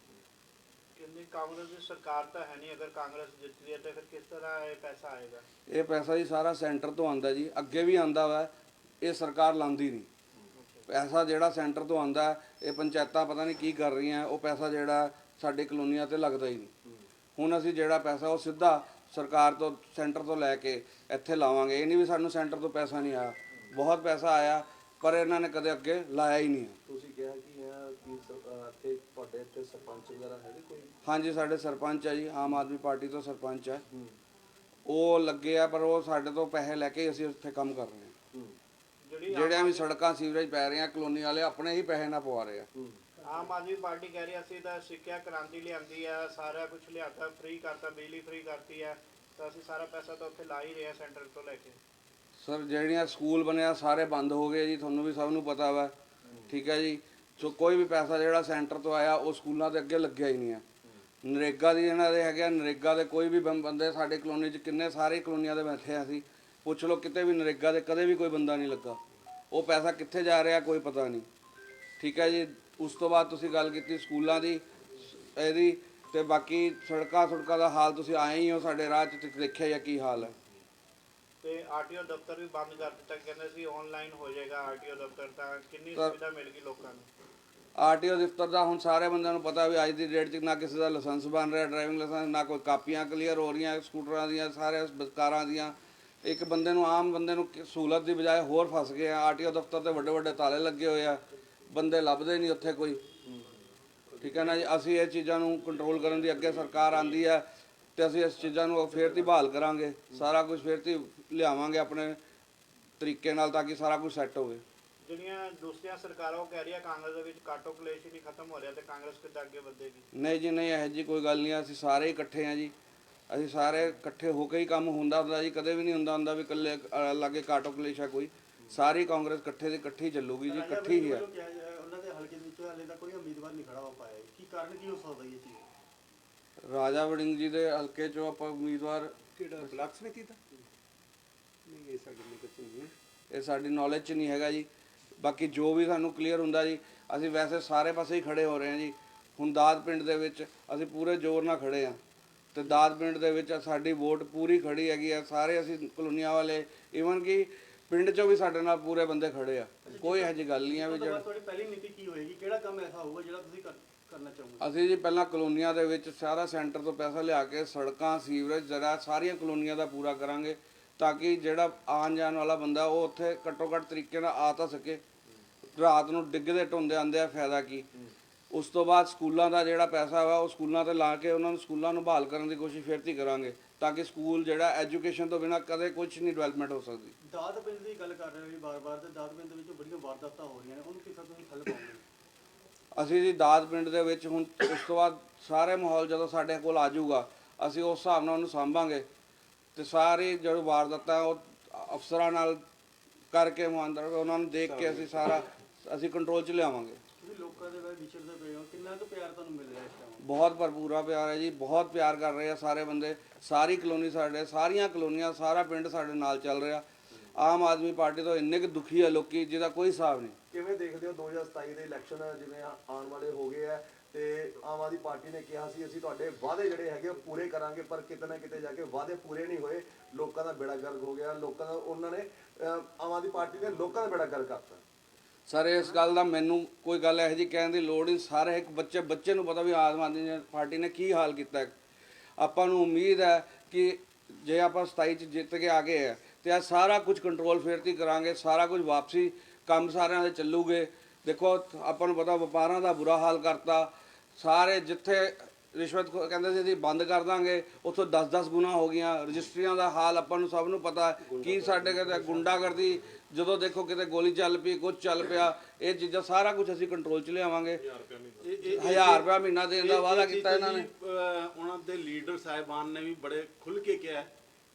ਕਿੰਨੀ ਕਾਂਗਰਸ ਦੀ ਸਰਕਾਰ ਤਾਂ ਹੈ ਨਹੀਂ ਅਗਰ ਕਾਂਗਰਸ ਜਿੱਤਦੀ ਹੈ ਤਾਂ ਫਿਰ ਕਿਸ ਤਰ੍ਹਾਂ ਇਹ ਪੈਸਾ ਆਏਗਾ? ਇਹ ਪੈਸਾ ਜੀ ਸਾਰਾ ਸੈਂਟਰ ਤੋਂ ਆਂਦਾ ਜੀ ਅੱਗੇ ਵੀ ਆਂਦਾ ਵਾ ਇਹ ਸਰਕਾਰ ਲਾਂਦੀ ਨਹੀਂ। ਪੈਸਾ ਜਿਹੜਾ ਸੈਂਟਰ ਤੋਂ ਆਂਦਾ ਹੈ, ਇਹ ਪੰਚਾਇਤਾਂ ਪਤਾ ਨਹੀਂ ਕੀ ਕਰ ਰਹੀਆਂ ਉਹ ਪੈਸਾ ਜਿਹੜਾ ਸਾਡੇ ਕਲੋਨੀਆਂ ਤੇ ਲੱਗਦਾ ਹੀ ਨਹੀਂ। ਹੁਣ ਅਸੀਂ ਜਿਹੜਾ ਪੈਸਾ ਉਹ ਸਿੱਧਾ ਸਰਕਾਰ ਤੋਂ ਸੈਂਟਰ ਤੋਂ ਲੈ ਕੇ ਇੱਥੇ ਲਾਵਾਂਗੇ। ਇਹ ਨਹੀਂ ਵੀ ਸਾਨੂੰ ਸੈਂਟਰ ਤੋਂ ਪੈਸਾ ਨਹੀਂ ਆਇਆ। ਬਹੁਤ ਪੈਸਾ ਆਇਆ ਪਰ ਇਹਨਾਂ ਨੇ ਕਦੇ ਅੱਗੇ ਲਾਇਆ ਹੀ ਨਹੀਂ। ਤੁਸੀਂ ਕਿਹਾ ਕਿ ਇੱਥੇ ਤੁਹਾਡੇ ਇੱਥੇ ਸਰਪੰਚ ਵਗੈਰਾ ਹੈਗੇ ਕੋਈ? ਹਾਂਜੀ ਸਾਡੇ ਸਰਪੰਚ ਹੈ ਜੀ ਆਮ ਆਦਮੀ ਪਾਰਟੀ ਤੋਂ ਸਰਪੰਚ ਹੈ। ਉਹ ਲੱਗੇ ਆ ਪਰ ਉਹ ਸਾਡੇ ਤੋਂ ਪੈਸੇ ਲੈ ਕੇ ਅਸੀਂ ਉੱਥੇ ਕੰਮ ਕਰ ਰਹੇ ਹਾਂ। ਜਿਹੜਿਆਂ ਵੀ ਸੜਕਾਂ ਸੀਵਰੇਜ ਪੈ ਰਹੀਆਂ ਕਲੋਨੀ ਵਾਲੇ ਆਪਣੇ ਹੀ ਪੈਸੇ ਨਾਲ ਪਵਾ ਰਹੇ ਆ। ਆਮ ਆਦਮੀ ਪਾਰਟੀ ਕਹਿ ਰਹੀ ਅਸੀਂ ਤਾਂ ਸਿੱਖਿਆ ਕ੍ਰਾਂਤੀ ਲਿਆਂਦੀ ਆ ਸਾਰਾ ਕੁਝ ਲਿਆਤਾ ਫ੍ਰੀ ਕਰਤਾ ਬਿਜਲੀ ਫ੍ਰੀ ਕਰਤੀ ਆ ਤਾਂ ਅਸੀਂ ਸਾਰਾ ਪੈਸਾ ਤਾਂ ਉੱਥੇ ਲਾ ਹੀ ਰਹੇ ਆ ਸੈਂਟਰ ਤੋਂ ਲੈ ਕੇ। ਸਰ ਜਿਹੜੀਆਂ ਸਕੂਲ ਬਣਿਆ ਸਾਰੇ ਬੰਦ ਹੋ ਗਏ ਜੀ ਤੁਹਾਨੂੰ ਵੀ ਸਭ ਨੂੰ ਪਤਾ ਵਾ। ਠੀਕ ਹੈ ਜੀ। ਸੋ ਕੋਈ ਵੀ ਪੈਸਾ ਜਿਹੜਾ ਸੈਂਟਰ ਤੋਂ ਆਇਆ ਉਹ ਸਕੂਲਾਂ ਦੇ ਅੱਗੇ ਲੱਗਿਆ ਹੀ ਨਹੀਂ ਹੈ। ਨਰੇਗਾ ਦੀ ਇਹਨਾਂ ਦੇ ਹੈਗੇ ਆ, ਨਰੇਗਾ ਦੇ ਕੋਈ ਵੀ ਬੰਦੇ ਸਾਡੇ ਕਲੋਨੀ 'ਚ ਕਿੰਨੇ ਸਾਰੇ ਕਲੋਨੀਆਂ ਦੇ ਬੈਠੇ ਆ ਅਸੀਂ। ਪੁੱਛ ਲਓ ਕਿਤੇ ਵੀ ਨਰੇਗਾ ਦੇ ਕਦੇ ਵੀ ਕੋਈ ਬੰਦਾ ਨਹੀਂ ਲੱਗਾ। ਉਹ ਪੈਸਾ ਕਿੱਥੇ ਜਾ ਰਿਹਾ ਕੋਈ ਪਤਾ ਨਹੀਂ। ਠੀਕ ਹੈ ਜੀ ਉਸ ਤੋਂ ਬਾਅਦ ਤੁਸੀਂ ਗੱਲ ਕੀਤੀ ਸਕੂਲਾਂ ਦੀ ਇਹਦੀ ਤੇ ਬਾਕੀ ਸੜਕਾਂ ਸੜਕਾਂ ਦਾ ਹਾਲ ਤੁਸੀਂ ਆਏ ਹੀ ਹੋ ਸਾਡੇ ਰਾਹ 'ਚ ਤੇ ਦੇਖਿਆ ਹੀ ਆ ਕੀ ਹਾਲ ਹੈ। ਤੇ ਆਰਟੀਓ ਦਫ਼ਤਰ ਵੀ ਬੰਦ ਕਰ ਦਿੱਤਾ ਕਹਿੰਦੇ ਸੀ ਆਨਲਾਈਨ ਹੋ ਜਾਏਗਾ ਆਰਟੀਓ ਦਫ਼ਤਰ ਤਾਂ ਕਿੰਨੀ ਸਰ- ਸੁਵਿਧਾ ਮਿਲ ਗਈ ਲੋਕਾਂ ਨੂੰ? ਆਰਟੀਓ ਦਫ਼ਤਰ ਦਾ ਹੁਣ ਸਾਰੇ ਬੰਦਿਆਂ ਨੂੰ ਪਤਾ ਵੀ ਅੱਜ ਦੀ ਡੇਟ 'ਚ ਨਾ ਕਿਸੇ ਦਾ ਲਾਇਸੈਂਸ ਬਣ ਰਿਹਾ ਡਰਾਈਵਿੰਗ ਲਾਇਸੈਂਸ ਨਾ ਕੋਈ ਕਾਪੀਆਂ ਕਲੀਅਰ ਹੋ ਰਹੀਆਂ ਸਕੂਟਰਾਂ ਦੀਆਂ ਸਾਰੇ ਬ- ਕਾਰਾਂ ਦੀਆਂ ਇੱਕ ਬੰਦੇ ਨੂੰ ਆਮ ਬੰਦੇ ਨੂੰ ਸਹੂਲਤ ਦੀ ਬਜਾਏ ਹੋਰ ਫਸ ਗਏ ਆ ਆਰਟੀਓ ਦਫ਼ਤਰ ਤੇ ਵੱਡੇ ਵੱਡੇ ਤਾਲੇ ਲੱਗੇ ਹੋਏ ਆ ਬੰਦੇ ਲੱਭਦੇ ਨਹੀਂ ਉੱਥੇ ਕੋਈ। ਠੀਕ ਹੈ ਨਾ ਜੀ? ਅਸੀਂ ਇਹ ਚੀਜ਼ਾਂ ਨੂੰ ਕੰਟਰੋਲ ਕਰਨ ਦੀ ਅੱਗੇ ਸਰਕਾਰ ਆਂਦੀ ਹੈ ਤੇ ਅਸੀਂ ਇਸ ਚੀਜ਼ਾਂ ਨੂੰ ਫੇਰ ਦੀ ਬਹਾਲ ਕਰਾਂਗੇ। ਸਾਰਾ ਕੁਝ ਫੇਰ ਦੀ ਲਿਆਵਾਂਗੇ ਆਪਣੇ ਤਰੀਕੇ ਨਾਲ ਤਾਂ ਕਿ ਸਾਰਾ ਕੁਝ ਸੈੱਟ ਹੋਵੇ। ਜਿਹੜੀਆਂ ਦੂਸਰੀਆਂ ਸਰਕਾਰਾਂ ਉਹ ਕਹਿ ਰਹੀਆਂ ਕਾਂਗਰਸ ਦੇ ਵਿੱਚ ਕਾਟੋ ਕਲੇਸ਼ ਹੀ ਨਹੀਂ ਖਤਮ ਹੋ ਰਿਹਾ ਤੇ ਕਾਂਗਰਸ ਕਿੱਦਾਂ ਅੱਗੇ ਵਧੇਗੀ? ਨਹੀਂ ਜੀ ਨਹੀਂ ਇਹੋ ਜੀ ਕੋਈ ਗੱਲ ਨਹੀਂ ਅਸੀਂ ਸਾਰੇ ਇਕੱਠੇ ਆ ਜੀ। ਅਸੀਂ ਸਾਰੇ ਇਕੱਠੇ ਹੋ ਕੇ ਹੀ ਕੰਮ ਹੁੰਦਾ ਹੁੰਦਾ ਜੀ ਕਦੇ ਵੀ ਨਹੀਂ ਹੁੰਦਾ ਹੁੰਦਾ ਵੀ ਇਕੱਲੇ ਅ, ਲਾਗੇ ਕਾਟੋ ਕਲੇਸ਼ਾ ਕੋਈ। ਸਾਰੀ ਕਾਂਗਰਸ ਇਕੱਠੇ ਦੀ ਇਕੱਠੀ ਚੱਲੂਗੀ ਜੀ ਇਕੱਠੀ ਹੀ ਹੈ ਵੱਲੋਂ ਕਿਹਾ ਜਾ- ਉਹਨਾਂ ਦੇ ਹਲਕੇ ਦੇ ਵਿੱਚ ਹਾਲੇ ਤੱਕ ਕੋਈ ਉਮੀਦਵਾਰ ਨਹੀਂ ਖੜਾ ਹੋ ਪਾਇਆ ਹੈ। ਕੀ ਕਾਰਨ ਕੀ ਹੋ ਸਕਦਾ ਜੀ ਇਹ ਚੀਜ਼ ਰਾਜਾ ਵੜਿੰਗ ਜੀ ਦੇ ਹਲਕੇ ਚੋਂ ਆਪਾਂ ਉਮੀਦਵਾਰ ਕਿਹੜਾ ਬਲਾਕ ਸਮਿਤੀ ਦਾ? ਨਹੀਂ ਇਹ ਸਾਡੇ ਨਹੀਂ ਹੈ। ਇਹ ਸਾਡੀ ਨੌਲੇਜ 'ਚ ਨਹੀਂ ਹੈਗਾ ਜੀ। ਬਾਕੀ ਜੋ ਵੀ ਸਾਨੂੰ ਕਲੀਅਰ ਹੁੰਦਾ ਜੀ ਅਸੀਂ ਵੈਸੇ ਸਾਰੇ ਪਾਸੇ ਹੀ ਖੜੇ ਹੋ ਰਹੇ ਹਾਂ ਜੀ। ਹੁਣ ਦਾਦ ਪਿੰਡ ਦੇ ਵਿੱਚ ਅਸੀਂ ਪੂਰੇ ਜ਼ੋਰ ਨਾਲ ਖੜੇ ਆ ਤੇ ਦਾਦ ਪਿੰਡ ਦੇ ਵਿੱਚ ਸਾਡੀ ਵੋਟ ਪੂਰੀ ਖੜੀ ਹੈਗੀ ਆ ਸਾਰੇ ਅਸੀਂ ਕਲੋਨੀਆਂ ਵਾਲੇ ਈਵਨ ਕਿ ਪਿੰਡ 'ਚੋਂ ਵੀ ਸਾਡੇ ਨਾਲ ਪੂਰੇ ਬੰਦੇ ਖੜੇ ਆ। ਕੋਈ ਇਹੋ ਜਿਹੀ ਗੱਲ ਨਹੀਂ ਆ ਵੀ ਜਿਹੜਾ ਤੁਹਾਡੀ ਪਹਿਲੀ ਨੀਤੀ ਕੀ ਹੋਏਗੀ? ਕਿਹੜਾ ਕੰਮ ਐਸਾ ਹੋਊਗਾ ਜਿਹੜਾ ਤੁਸੀਂ ਕਰ- ਕਰਨਾ ਚਾਹੋਗੇ? ਅਸੀਂ ਜੀ ਪਹਿਲਾਂ ਕਲੋਨੀਆਂ ਦੇ ਵਿੱਚ ਸਾਰਾ ਸੈਂਟਰ ਤੋਂ ਪੈਸਾ ਲਿਆ ਕੇ ਸੜਕਾਂ ਸੀਵਰੇਜ ਜਰਾ ਸਾਰੀਆਂ ਕਲੋਨੀਆਂ ਦਾ ਪੂਰਾ ਕਰਾਂਗੇ ਤਾਂ ਕਿ ਜਿਹੜਾ ਆਉਣ ਜਾਣ ਵਾਲਾ ਬੰਦਾ ਉਹ ਉੱਥੇ ਘੱਟੋ ਘੱਟ ਤਰੀਕੇ ਨਾਲ ਆ ਤਾਂ ਸਕੇ। ਰਾਤ ਨੂੰ ਡਿੱਗਦੇ ਢੁੰਦੇ ਆਂਦੇ ਆ ਫਾਇਦਾ ਕੀ? ਉਸ ਤੋਂ ਬਾਅਦ ਸਕੂਲਾਂ ਦਾ ਜਿਹੜਾ ਪੈਸਾ ਵਾ ਉਹ ਸਕੂਲਾਂ ਤੇ ਲਾ ਕੇ ਉਹਨਾਂ ਨੂੰ ਸਕੂਲਾਂ ਨੂੰ ਬਹਾਲ ਕਰਨ ਦੀ ਕੋਸ਼ਿਸ਼ ਫਿਰ ਤੋਂ ਕਰਾਂਗੇ ਤਾਂ ਕਿ ਸਕੂਲ ਜਿਹੜਾ ਐਜੂਕੇਸ਼ਨ ਤੋਂ ਬਿਨਾ ਕਦੇ ਕੁਝ ਨਹੀਂ ਡਿਵੈਲਪਮੈਂਟ ਹੋ ਸਕਦੀ। ਦਾਦ ਪਿੰਡ ਦੀ ਗੱਲ ਕਰ ਰਹੇ ਹੋ ਜੀ ਬਾਰ-ਬਾਰ ਤੇ ਦਾਦ ਪਿੰਡ ਦੇ ਵਿੱਚ ਬੜੀਆਂ ਵਾਰਦਾਤਾਂ ਹੋ ਰਹੀਆਂ ਨੇ ਉਹਨੂੰ ਕਿਸ ਤਰ੍ਹਾਂ ਤੁਸੀਂ ਹੱਲ ਪਾਓਗੇ ਅਸੀਂ ਜੀ ਦਾਦ ਪਿੰਡ ਦੇ ਵਿੱਚ ਹੁਣ ਉਸ ਤੋਂ ਬਾਅਦ ਸਾਰੇ ਮਾਹੌਲ ਜਦੋਂ ਸਾਡੇ ਕੋਲ ਆ ਜਾਊਗਾ ਅਸੀਂ ਉਸ ਹਿਸਾਬ ਨਾਲ ਉਹਨੂੰ ਸਾਂਭਾਂਗੇ ਤੇ ਸਾਰੇ ਜਿਹੜੇ ਵਾਰਦਾਤਾਂ ਉਹ ਅਫਸਰਾਂ ਨਾਲ ਕਰਕੇ ਇਮਾਨਦਾਰ ਉਹਨਾਂ ਨੂੰ ਦੇਖ ਕੇ ਅਸੀਂ ਸਾਰਾ ਅਸੀਂ ਕੰਟਰੋਲ 'ਚ ਲਿਆਵਾਂਗੇ। ਲੋਕਾਂ ਦੇ ਵਿੱਚ ਵਿਚਰਦੇ ਪਏ ਹੋ। ਕਿੰਨਾ ਕੁ ਪਿਆਰ ਤੁਹਾਨੂੰ ਮਿਲ ਰਿਹਾ ਇਸ ਟਾਈਮ ਬਹੁਤ ਭਰਪੂਰਾ ਪਿਆਰ ਹੈ ਜੀ ਬਹੁਤ ਪਿਆਰ ਕਰ ਰਹੇ ਆ ਸਾਰੇ ਬੰਦੇ। ਸਾਰੀ ਕਲੋਨੀ ਸਾਡੇ ਸਾਰੀਆਂ ਕਲੋਨੀਆਂ ਸਾਰਾ ਪਿੰਡ ਸਾਡੇ ਨਾਲ ਚੱਲ ਰਿਹਾ। ਆਮ ਆਦਮੀ ਪਾਰਟੀ ਤੋਂ ਇੰਨੇ ਕੁ ਦੁਖੀ ਆ ਲੋਕੀ ਜਿਹਦਾ ਕੋਈ ਹਿਸਾਬ ਨਹੀਂ। ਕਿਵੇਂ ਦੇਖਦੇ ਹੋ 2027 ਦੇ ਇਲੈਕਸ਼ਨ ਜਿਵੇਂ ਆ- ਆਉਣ ਵਾਲੇ ਹੋ ਗਏ ਆ ਤੇ ਆਮ ਆਦਮੀ ਪਾਰਟੀ ਨੇ ਕਿਹਾ ਸੀ ਅਸੀਂ ਤੁਹਾਡੇ ਵਾਅਦੇ ਜਿਹੜੇ ਹੈਗੇ ਉਹ ਪੂਰੇ ਕਰਾਂਗੇ ਪਰ ਕਿਤੇ ਨਾ ਕਿਤੇ ਜਾ ਕੇ ਵਾਅਦੇ ਪੂਰੇ ਨਹੀਂ ਹੋਏ। ਲੋਕਾਂ ਦਾ ਬੇੜਾ ਗਰਕ ਹੋ ਗਿਆ ਲੋਕਾਂ ਦਾ ਉਹਨਾਂ ਨੇ ਅਹ, ਆਮ ਆਦਮੀ ਪਾਰਟੀ ਨੇ ਲੋਕਾਂ ਦਾ ਬੇੜਾ ਗਰਕ ਕਰਤਾ। ਸਰ, ਇਸ ਗੱਲ ਦਾ ਮੈਨੂੰ ਕੋਈ ਗੱਲ ਇਹੋ ਜਿਹੀ ਕਹਿਣ ਦੀ ਲੋੜ ਨਹੀਂ ਸਾਰੇ ਇੱਕ ਬੱਚੇ ਬੱਚੇ ਨੂੰ ਪਤਾ ਵੀ ਆਮ ਆਦਮੀ ਪਾਰਟੀ ਨੇ ਕੀ ਹਾਲ ਕੀਤਾ ਹੈ। ਆਪਾਂ ਨੂੰ ਉਮੀਦ ਹੈ ਕਿ ਜੇ ਆਪਾਂ 27 ਚ ਜਿੱਤ ਕੇ ਆ ਗਏ ਆ ਤੇ ਇਹ ਸਾਰਾ ਕੁਝ ਕੰਟਰੋਲ ਫੇਰ ਤੀ ਕਰਾਂਗੇ, ਸਾਰਾ ਕੁਝ ਵਾਪਸੀ ਕੰਮ ਸਾਰਿਆਂ ਦੇ ਚੱਲੂਗੇ ਦੇਖੋ, ਆਪਾਂ ਨੂੰ ਪਤਾ ਵਪਾਰਾਂ ਦਾ ਬੁਰਾ ਹਾਲ ਕਰਤਾ ਸਾਰੇ ਜਿੱਥੇ ਰਿਸ਼ਵਤ ਖੋ- ਕਹਿੰਦੇ ਸੀ ਅਸੀਂ ਬੰਦ ਕਰ ਦਾਂਗੇ, ਉੱਥੋਂ 10-10 ਗੁਣਾ ਹੋ ਗਈਆਂ ਰਜਿਸਟਰੀਆਂ ਦਾ ਹਾਲ ਆਪਾਂ ਨੂੰ ਸਭ ਨੂੰ ਪਤਾ ਹੈ। ਕੀ ਸਾਡੇ ਕਿਤੇ ਗੁੰਡਾਗਰਦੀ ਜਦੋਂ ਦੇਖੋ ਕਿਤੇ ਗੋਲੀ ਚੱਲ ਪਈ ਕੁਝ ਚੱਲ ਪਿਆ ਇਹ ਚੀਜ਼ਾਂ ਸਾਰਾ ਕੁਝ ਅਸੀਂ ਕੰਟਰੋਲ 'ਚ ਲਿਆਵਾਂਗੇ। ਇਹ- ਇਹ- ਇਹ- 1000 ਰੁਪਇਆ ਮਹੀਨਾ ਦੇਣ ਦਾ ਵਾਅਦਾ ਕੀਤਾ ਇਹਨਾਂ ਨੇ। ਉਹਨਾਂ ਦੇ ਲੀਡਰ ਸਾਹਿਬਾਨ ਨੇ ਵੀ ਬੜੇ ਖੁੱਲ ਕੇ ਕਿਹਾ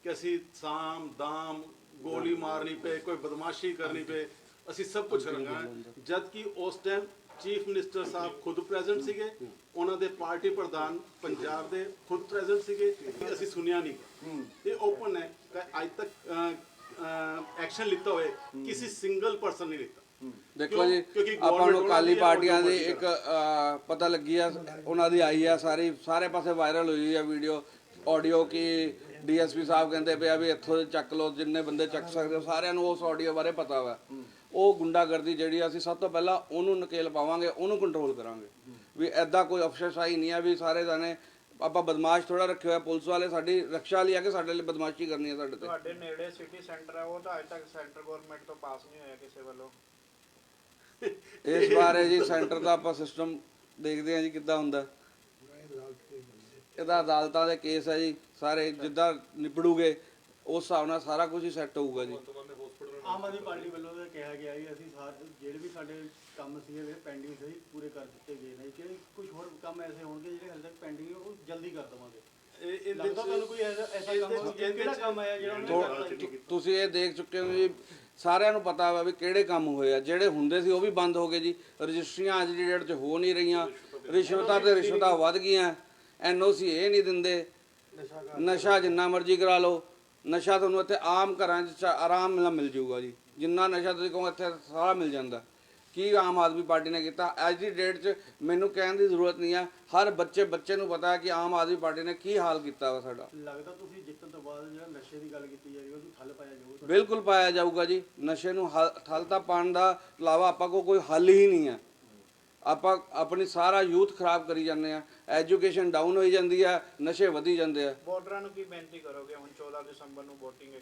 ਕਿ ਅਸੀਂ ਸਾਮ ਦਾਮ ਗੋਲੀ ਮਾਰਨੀ ਪਏ ਕੋਈ ਬਦਮਾਸ਼ੀ ਕਰਨੀ ਪਏ ਅਸੀਂ ਸਭ ਕੁਝ ਕਰਾਂਗੇ ਜਦ ਕਿ ਉਸ ਟਾਈਮ ਚੀਫ ਮਿਨਿਸਟਰ ਸਾਹਿਬ ਖੁਦ ਪ੍ਰੈਜ਼ੈਂਟ ਸੀਗੇ ਉਹਨਾਂ ਦੇ ਪਾਰਟੀ ਪ੍ਰਧਾਨ ਪੰਜਾਬ ਦੇ ਖੁਦ ਪ੍ਰੈਜ਼ੈਂਟ ਸੀਗੇ ਅਸੀਂ ਸੁਣਿਆ ਨਹੀਂ। ਇਹ ਓਪਨ ਹੈ ਕਿ ਅੱਜ ਤੱਕ ਐਕਸ਼ਨ ਲਿੱਤਾ ਹੋਏ ਕਿਸੇ ਸਿੰਗਲ ਪਰਸਨ ਨੇ ਲਿੱਤਾ। ਦੇਖੋ? ਜੀ ਆਪਾਂ ਨੂੰ ਕਾਲੀ ਪਾਰਟੀਆਂ ਦੀ ਇੱਕ ਪਤਾ ਲੱਗੀ ਆ ਉਹਨਾਂ ਦੀ ਆਈ ਆ ਸਾਰੀ ਸਾਰੇ ਪਾਸੇ ਵਾਇਰਲ ਹੋਈ ਆ ਵੀਡੀਓ ਆਡੀਓ ਕਿ ਡੀਐਸਪੀ ਸਾਹਿਬ ਕਹਿੰਦੇ ਪਿਆ ਵੀ ਇੱਥੋਂ ਚੱਕ ਲਓ ਜਿੰਨੇ ਬੰਦੇ ਚੱਕ ਸਕਦੇ ਹੋ ਸਾਰਿਆਂ ਨੂੰ ਉਸ ਆਡੀਓ ਬਾਰੇ ਪਤਾ ਵਾ। ਉਹ ਗੁੰਡਾਗਰਦੀ ਜਿਹੜੀ ਆ, ਅਸੀਂ ਸਭ ਤੋਂ ਪਹਿਲਾਂ ਉਹਨੂੰ ਨਕੇਲ ਪਾਵਾਂਗੇ ਉਹਨੂੰ ਕੰਟਰੋਲ ਕਰਾਂਗੇ। ਵੀ ਐਦਾਂ ਕੋਈ ਅਫਸਰਸ਼ਾਹੀ ਨਹੀਂ ਆ ਵੀ ਸਾਰੇ ਜਾਣੇ ਆਪਾਂ ਬਦਮਾਸ਼ ਥੋੜਾ ਰੱਖਿਆ ਹੋਇਆ ਪੁਲਿਸ ਵਾਲੇ ਸਾਡੀ ਰੱਖਿਆ ਲਈ ਆ ਕਿ ਸਾਡੇ ਲਈ ਬਦਮਾਸ਼ੀ ਕਰਨੀ ਹੈ ਸਾਡੇ ਤੇ। ਤੁਹਾਡੇ ਨੇੜੇ ਸਿਟੀ ਸੈਂਟਰ ਹੈ ਉਹ ਤਾਂ ਅਜੇ ਤੱਕ ਸੈਂਟਰ ਗਵਰਨਮੈਂਟ ਤੋਂ ਪਾਸ ਨਹੀਂ ਹੋਇਆ ਕਿਸੇ ਵੱਲੋਂ। ਇਸ ਬਾਰੇ ਜੀ ਸੈਂਟਰ ਦਾ ਆਪਾਂ ਸਿਸਟਮ ਦੇਖਦੇ ਹਾਂ ਜੀ ਕਿੱਦਾਂ ਹੁੰਦਾ। ਇਹਦਾ ਅਦਾਲਤਾਂ ਦੇ ਕੇਸ ਹੈ ਜੀ ਸਾਰੇ ਜਿੱਦਾਂ ਨਿਬੜੂਗੇ ਉਸ ਹਿਸਾਬ ਨਾਲ ਸਾਰਾ ਕੁਝ ਹੀ ਸੈੱਟ ਹੋਊਗਾ ਜੀ। ਆਮ ਆਦਮੀ ਪਾਰਟੀ ਵੱਲੋਂ ਤਾਂ ਕਿਹਾ ਗਿਆ ਹੈ ਅਸੀਂ ਸਾਰੇ ਜਿਹੜੇ ਵੀ ਸਾਡੇ ਕੰਮ ਸੀ ਜਿਹੜੇ ਪੈਂਡਿੰਗ ਸੀ ਪੂਰੇ ਕਰ ਦਿੱਤੇ ਗਏ ਨੇ। ਕਿ ਕੁਝ ਹੋਰ ਕੰਮ ਐਸੇ ਹੋਣਗੇ ਜਿਹੜੇ ਹਾਲੇ ਤੱਕ ਪੈਂਡਿੰਗ ਉਹ ਜਲਦੀ ਕਰ ਦੇਵਾਂਗੇ। ਇਹ ਲੱਗਦਾ ਤੁਹਾਨੂੰ ਕੋਈ ਐਸਾ ਐਸਾ ਕੰਮ ਕਿਹੜਾ ਕੰਮ ਆਇਆ ਜਿਹੜਾ ਉਹਨੇ ਕਰਨਾ ਤੁ- ਤੁਸੀਂ ਇਹ ਦੇਖ ਚੁੱਕੇ ਹੋ ਜੀ ਸਾਰਿਆਂ ਨੂੰ ਪਤਾ ਵਾ ਵੀ ਕਿਹੜੇ ਕੰਮ ਹੋਏ ਆ। ਜਿਹੜੇ ਹੁੰਦੇ ਸੀ ਉਹ ਵੀ ਬੰਦ ਹੋ ਗਏ ਜੀ। ਰਜਿਸਟਰੀਆਂ ਅੱਜ ਦੀ ਡੇਟ 'ਚ ਹੋ ਨਹੀਂ ਰਹੀਆਂ। ਰਿਸ਼ਵਤਾਂ ਤੇ ਰਿਸ਼ਵਤਾਂ ਵੱਧ ਗਈਆਂ। ਐਨਓਸੀ ਇਹ ਨਹੀਂ ਦਿੰਦੇ। ਨਸ਼ਾ ਜਿੰਨਾ ਮਰਜ਼ੀ ਕਰਾ ਲਓ। ਨਸ਼ਾ ਤੁਹਾਨੂੰ ਇੱਥੇ ਆਮ ਘਰਾਂ 'ਚ ਆਰਾਮ ਨਾਲ ਮਿਲ ਜਾਊਗਾ ਜੀ। ਜਿੰਨਾ ਨਸ਼ਾ ਤੁਸੀਂ ਕਹੋ ਇੱਥੇ ਸਾਰਾ ਮਿਲ ਜਾਂਦਾ। ਕੀ ਆਮ ਆਦਮੀ ਪਾਰਟੀ ਨੇ ਕੀਤਾ? ਅੱਜ ਦੀ ਡੇਟ 'ਚ ਮੈਨੂੰ ਕਹਿਣ ਦੀ ਜ਼ਰੂਰਤ ਨਹੀਂ ਆ। ਹਰ ਬੱਚੇ ਬੱਚੇ ਨੂੰ ਪਤਾ ਹੈ ਕਿ ਆਮ ਆਦਮੀ ਪਾਰਟੀ ਨੇ ਕੀ ਹਾਲ ਕੀਤਾ ਵਾ ਸਾਡਾ। ਲੱਗਦਾ ਤੁਸੀਂ ਜਿੱਤਣ ਤੋਂ ਬਾਅਦ ਜਿਹੜਾ ਨਸ਼ੇ ਦੀ ਗੱਲ ਕੀਤੀ ਜਾ ਰਹੀ ਉਹਨੂੰ ਠੱਲ ਪਾਇਆ ਜਾਊਗਾ ਬਿਲਕੁਲ ਪਾਇਆ ਜਾਊਗਾ ਜੀ। ਨਸ਼ੇ ਨੂੰ ਠੱਲ ਤਾਂ ਪਾਉਣ ਦਾ ਇਲਾਵਾ ਆਪਾਂ ਕੋਲ ਕੋਈ ਹੱਲ ਹੀ ਨਹੀਂ ਹੈ ਆਪਾਂ ਆਪਣੀ ਸਾਰਾ ਯੂਥ ਖਰਾਬ ਕਰੀ ਜਾਂਦੇ ਆ ਐਜੂਕੇਸ਼ਨ ਡਾਊਨ ਹੋਈ ਜਾਂਦੀ ਆ ਨਸ਼ੇ ਵਧੀ ਜਾਂਦੇ ਆ। ਵੋਟਰਾਂ ਨੂੰ ਕੀ ਬੇਨਤੀ ਕਰੋਗੇ? ਹੁਣ 14 ਦਸੰਬਰ ਨੂੰ VOTING ਹੈ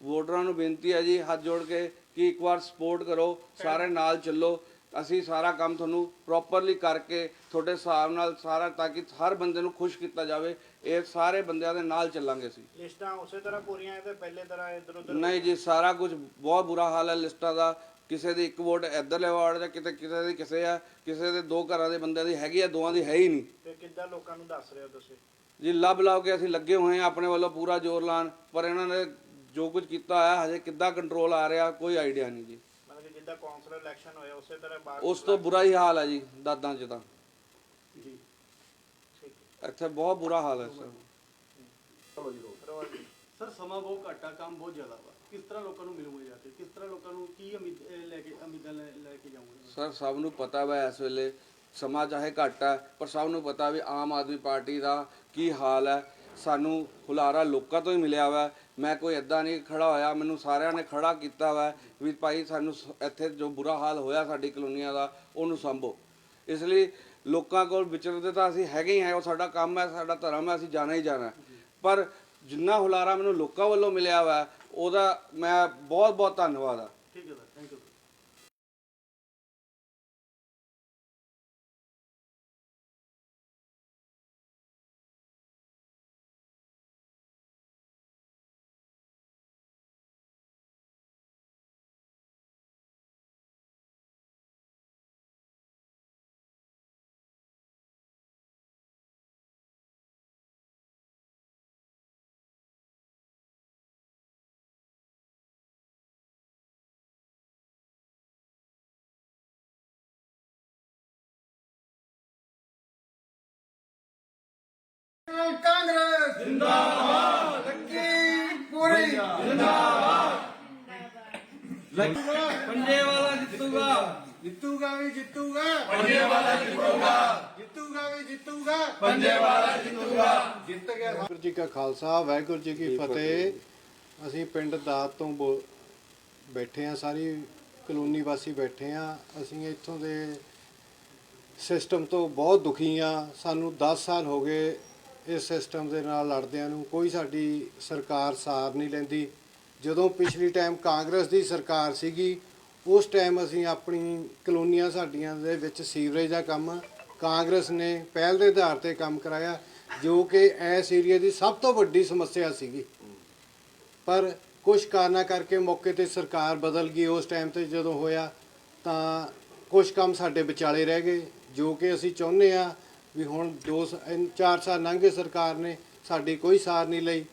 ਵੋਟਰਾਂ ਨੂੰ ਬੇਨਤੀ ਹੈ ਜੀ ਹੱਥ ਜੋੜ ਕੇ ਕਿ ਇੱਕ ਵਾਰ ਸਪੋਰਟ ਕਰੋ ਸਾਰੇ ਨਾਲ ਚੱਲੋ। ਅਸੀਂ ਸਾਰਾ ਕੰਮ ਤੁਹਾਨੂੰ ਪ੍ਰੋਪਰਲੀ ਕਰਕੇ ਤੁਹਾਡੇ ਹਿਸਾਬ ਨਾਲ ਸਾਰਾ ਤਾਂ ਕਿ ਹਰ ਬੰਦੇ ਨੂੰ ਖੁਸ਼ ਕੀਤਾ ਜਾਵੇ ਇਹ ਸਾਰੇ ਬੰਦਿਆਂ ਦੇ ਨਾਲ ਚੱਲਾਂਗੇ ਅਸੀਂ। ਲਿਸਟਾਂ ਉਸੇ ਤਰ੍ਹਾਂ ਪੂਰੀਆਂ ਹੈ ਤੇ ਪਹਿਲੇ ਤਰ੍ਹਾਂ ਇੱਧਰ ਉੱਧਰ ਨਹੀਂ ਜੀ ਸਾਰਾ ਕੁਝ ਬਹੁਤ ਬੁਰਾ ਹਾਲ ਹੈ ਲਿਸਟਾਂ ਦਾ। ਕਿਸੇ ਦੀ ਇੱਕ ਵੋਟ ਇੱਧਰਲੇ ਵਾਰਡ ਦਾ ਕਿਤੇ ਕਿਸੇ ਦੀ ਕਿਸੇ ਆ ਕਿਸੇ ਦੇ ਦੋ ਘਰਾਂ ਦੇ ਬੰਦਿਆਂ ਦੀ ਹੈਗੀ ਆ ਦੋਵਾਂ ਦੀ ਹੈ ਹੀ ਨਹੀਂ। ਤੇ ਕਿੱਦਾਂ ਲੋਕਾਂ ਨੂੰ ਦੱਸ ਰਹੇ ਹੋ ਤੁਸੀਂ? ਜੀ ਲੱਭ ਲਾਓ ਕੇ ਅਸੀਂ ਲੱਗੇ ਹੋਏ ਆ ਆਪਣੇ ਵੱਲੋਂ ਪੂਰਾ ਜ਼ੋਰ ਲਾਣ ਪਰ ਇਹਨਾਂ ਨੇ ਜੋ ਕੁਝ ਕੀਤਾ ਹੈ ਹਜੇ ਕਿੱਦਾਂ ਕੰਟਰੋਲ ਆ ਰਿਹਾ ਕੋਈ ਆਈਡੀਆ ਨਹੀਂ ਜੀ। ਮਤਲਬ ਕਿ ਜਿੱਦਾਂ ਕੌਂਸਲਰ ਇਲੈਕਸ਼ਨ ਹੋਇਆ ਉਸੇ ਤਰ੍ਹਾਂ ਬਾਅਦ ਉਸ ਤੋਂ ਬੁਰਾ ਹੀ ਹਾਲ ਹੈ ਜੀ ਦਾਦਾਂ ਚ ਤਾਂ। ਜੀ। ਠੀਕ ਇੱਥੇ ਬਹੁਤ ਬੁਰਾ ਹਾਲ ਹੈ ਸਰ। ਚਲੋ ਜੀ ਰੋਜ਼ ਸਰ ਸਮਾਂ ਬਹੁਤ ਘੱਟ ਆ ਕੰਮ ਬਹੁਤ ਜ਼ਿਆਦਾ ਵਾ। ਕਿਸ ਤਰ੍ਹਾਂ ਲੋਕਾਂ ਨੂੰ ਮਿਲੂਗੇ ਜਾ ਕੇ? ਕਿਸ ਤਰ੍ਹਾਂ ਲੋਕਾਂ ਨੂੰ ਕੀ ਉਮੀਦ ਇਹ ਲੈ ਕੇ, ਉਮੀਦਾਂ ਲੈ ਲੈ ਕੇ ਜਾਓਗੇ ਸਰ, ਸਭ ਨੂੰ ਪਤਾ ਵਾ ਇਸ ਵੇਲੇ ਸਮਾਂ ਚਾਹੇ ਘੱਟ ਹੈ ਪਰ ਸਭ ਨੂੰ ਪਤਾ ਵੀ ਆਮ ਆਦਮੀ ਪਾਰਟੀ ਦਾ ਕੀ ਹਾਲ ਹੈ ਸਾਨੂੰ ਹੁਲਾਰਾ ਲੋਕਾਂ ਤੋਂ ਹੀ ਮਿਲਿਆ ਵਾ। ਮੈਂ ਕੋਈ ਐਦਾਂ ਨਹੀਂ ਖੜਾ ਹੋਇਆ, ਮੈਨੂੰ ਸਾਰਿਆਂ ਨੇ ਖੜਾ ਕੀਤਾ ਵਾ ਵੀ ਭਾਈ ਸਾਨੂੰ ਸ- ਇੱਥੇ ਜੋ ਬੁਰਾ ਹਾਲ ਹੋਇਆ ਸਾਡੀ ਕਲੋਨੀਆਂ ਦਾ, ਉਹਨੂੰ ਸੰਭੋ। ਇਸ ਲਈ ਲੋਕਾਂ ਕੋਲ ਵਿਚਰਦੇ ਤਾਂ ਅਸੀਂ ਹੈਗੇ ਹੀ ਹੈ ਉਹ ਸਾਡਾ ਕੰਮ ਹੈ ਸਾਡਾ ਧਰਮ ਹੈ ਅਸੀਂ ਜਾਣਾ ਹੀ ਜਾਣਾ। ਹੈ। ਪਰ ਜਿੰਨਾ ਹੁਲਾਰਾ ਮੈਨੂੰ ਲੋਕਾਂ ਵੱਲੋਂ ਮਿਲਿਆ ਵਾ ਉਹਦਾ ਮੈਂ ਬਹੁਤ ਬਹੁਤ ਧੰਨਵਾਦ ਆ। ਠੀਕ ਹੈ ਸਰ। ਥੈਂਕ ਯੂ ਜਿੱਤੂਗਾ। ਵੀ ਜਿੱਤੂਗਾ। ਪੰਜੇ ਵਾਲਾ ਜਿੱਤੂਗਾ। ਜਿੱਤੂਗਾ ਵੀ ਜਿੱਤੂਗਾ। ਪੰਜੇ ਵਾਲਾ ਜਿੱਤੂਗਾ। ਜਿੱਤ ਗਿਆ। ਵਾਹਿਗੁਰੂ ਜੀ ਕਾ ਖਾਲਸਾ ਵਾਹਿਗੁਰੂ ਜੀ ਕੀ ਫਤਿਹ। ਅਸੀਂ ਪਿੰਡ ਦਾਤ ਤੋਂ ਬੋ- ਬੈਠੇ ਆ ਸਾਰੀ ਕਲੋਨੀ ਵਾਸੀ ਬੈਠੇ ਆ ਅਸੀਂ ਇੱਥੋਂ ਦੇ ਸਿਸਟਮ ਤੋਂ ਬਹੁਤ ਦੁਖੀ ਆ ਸਾਨੂੰ 10 ਸਾਲ ਹੋ ਗਏ ਇਸ ਸਿਸਟਮ ਦੇ ਨਾਲ ਲੜਦਿਆਂ ਨੂੰ ਕੋਈ ਸਾਡੀ ਸਰਕਾਰ ਸਾਰ ਨਹੀਂ ਲੈਂਦੀ। ਜਦੋਂ ਪਿਛਲੀ ਟਾਈਮ ਕਾਂਗਰਸ ਦੀ ਸਰਕਾਰ ਸੀਗੀ, ਉਸ ਟਾਈਮ ਅਸੀਂ ਆਪਣੀ ਕਲੋਨੀਆਂ ਸਾਡੀਆਂ ਦੇ ਵਿੱਚ ਸੀਵਰੇਜ ਦਾ ਕੰਮ, ਕਾਂਗਰਸ ਨੇ ਪਹਿਲ ਦੇ ਆਧਾਰ ਤੇ ਕੰਮ ਕਰਾਇਆ, ਜੋ ਕਿ ਇਸ ਏਰੀਆ ਦੀ ਸਭ ਤੋਂ ਵੱਡੀ ਸਮੱਸਿਆ ਸੀਗੀ। ਪਰ ਕੁਝ ਕਾਰਨਾਂ ਕਰਕੇ ਮੌਕੇ ਤੇ ਸਰਕਾਰ ਬਦਲ ਗਈ ਉਸ ਟਾਈਮ ਤੇ ਜਦੋਂ ਹੋਇਆ, ਤਾਂ ਕੁਝ ਕੰਮ ਸਾਡੇ ਵਿਚਾਲੇ ਰਹਿ ਗਏ, ਜੋ ਕਿ ਅਸੀਂ ਚਾਹੁੰਦੇ ਆ ਵੀ ਹੁਣ 2 4 ਸਾਲ ਲੰਘੇ ਸਰਕਾਰ ਨੇ, ਸਾਡੀ ਕੋਈ ਸਾਰ ਨਹੀਂ ਲਈ।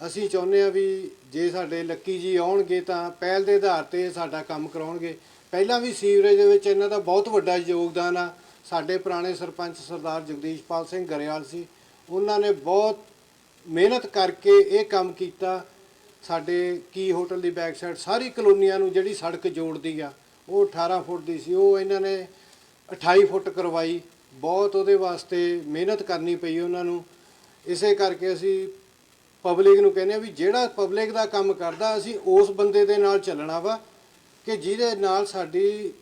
ਅਸੀਂ ਚਾਹੁੰਦੇ ਆ ਵੀ ਜੇ ਸਾਡੇ ਲੱਕੀ ਜੀ ਆਉਣਗੇ ਤਾਂ ਪਹਿਲ ਦੇ ਆਧਾਰ ਤੇ ਸਾਡਾ ਕੰਮ ਕਰਾਉਣਗੇ। ਪਹਿਲਾਂ ਵੀ ਸੀਵਰੇਜ ਦੇ ਵਿੱਚ ਇਹਨਾਂ ਦਾ ਬਹੁਤ ਵੱਡਾ ਯੋਗਦਾਨ ਆ। ਸਾਡੇ ਪੁਰਾਣੇ ਸਰਪੰਚ ਸਰਦਾਰ ਜਗਦੀਸ਼ਪਾਲ ਸਿੰਘ ਗਰੇਵਾਲ ਸੀ। ਉਹਨਾਂ ਨੇ ਬਹੁਤ ਮਿਹਨਤ ਕਰਕੇ ਇਹ ਕੰਮ ਕੀਤਾ। ਸਾਡੇ ਕੀ ਹੋਟਲ ਦੀ ਬੈਕ ਸਾਈਡ ਸਾਰੀ ਕਲੋਨੀਆਂ ਨੂੰ ਜਿਹੜੀ ਸੜਕ ਜੋੜਦੀ ਆ, ਉਹ 18 ਫੁੱਟ ਦੀ ਸੀ। ਉਹ ਇਹਨਾਂ ਨੇ 28 ਫੁੱਟ ਕਰਵਾਈ। ਬਹੁਤ ਉਹਦੇ ਵਾਸਤੇ ਮਿਹਨਤ ਕਰਨੀ ਪਈ ਉਹਨਾਂ ਨੂੰ। ਇਸੇ ਕਰਕੇ ਅਸੀਂ ਪਬਲਿਕ ਨੂੰ ਕਹਿੰਦੇ ਆ ਵੀ ਜਿਹੜਾ ਪਬਲਿਕ ਦਾ ਕੰਮ ਕਰਦਾ, ਅਸੀਂ ਉਸ ਬੰਦੇ ਦੇ ਨਾਲ ਚੱਲਣਾ ਵਾ ਕਿ ਜਿਹਦੇ ਨਾਲ ਸਾਡੀ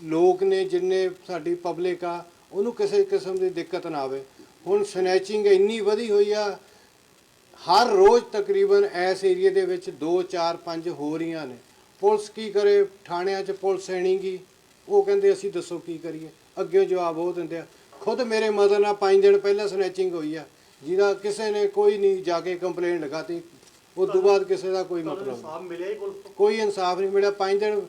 ਲੋਕ ਨੇ, ਜਿੰਨੇ ਸਾਡੀ ਪਬਲਿਕ ਆ, ਉਹਨੂੰ ਕਿਸੇ ਕਿਸਮ ਦੀ ਦਿੱਕਤ ਨਾ ਆਵੇ। ਹੁਣ ਸਨੈਚਿੰਗ ਇੰਨੀ ਵਧੀ ਹੋਈ ਆ, ਹਰ ਰੋਜ਼ ਤਕਰੀਬਨ ਇਸ ਏਰੀਏ ਦੇ ਵਿੱਚ 2 4 5 ਹੋ ਰਹੀਆਂ ਨੇ। ਪੁਲਿਸ ਕੀ ਕਰੇ? ਥਾਣਿਆਂ 'ਚ ਪੁਲਿਸ ਹੈਣੀਗੀ ਉਹ ਕਹਿੰਦੇ, ਅਸੀਂ ਦੱਸੋ ਕੀ ਕਰੀਏ? ਅੱਗੇ ਜਵਾਬ ਉਹ ਦਿੰਦੇ ਆ। ਖੁਦ ਮੇਰੇ ਮਦਰ ਨਾਲ 5 ਦਿਨ ਪਹਿਲਾਂ ਸਨੈਚਿੰਗ ਹੋਈ ਆ। ਜਿਹਦਾ ਕਿਸੇ ਨੇ ਕੋਈ ਨਹੀਂ ਜਾ ਕੇ ਕੰਪਲੇਂਟ ਲਿਖਾਤੀ। ਉਸ ਤੋਂ ਬਾਅਦ ਕਿਸੇ ਦਾ ਕੋਈ ਮਤਲਬ ਨਹੀਂ। ਹੀ ਕੋਈ? ਇਨਸਾਫ ਨਹੀਂ ਮਿਲਿਆ। 5 ਦਿਨ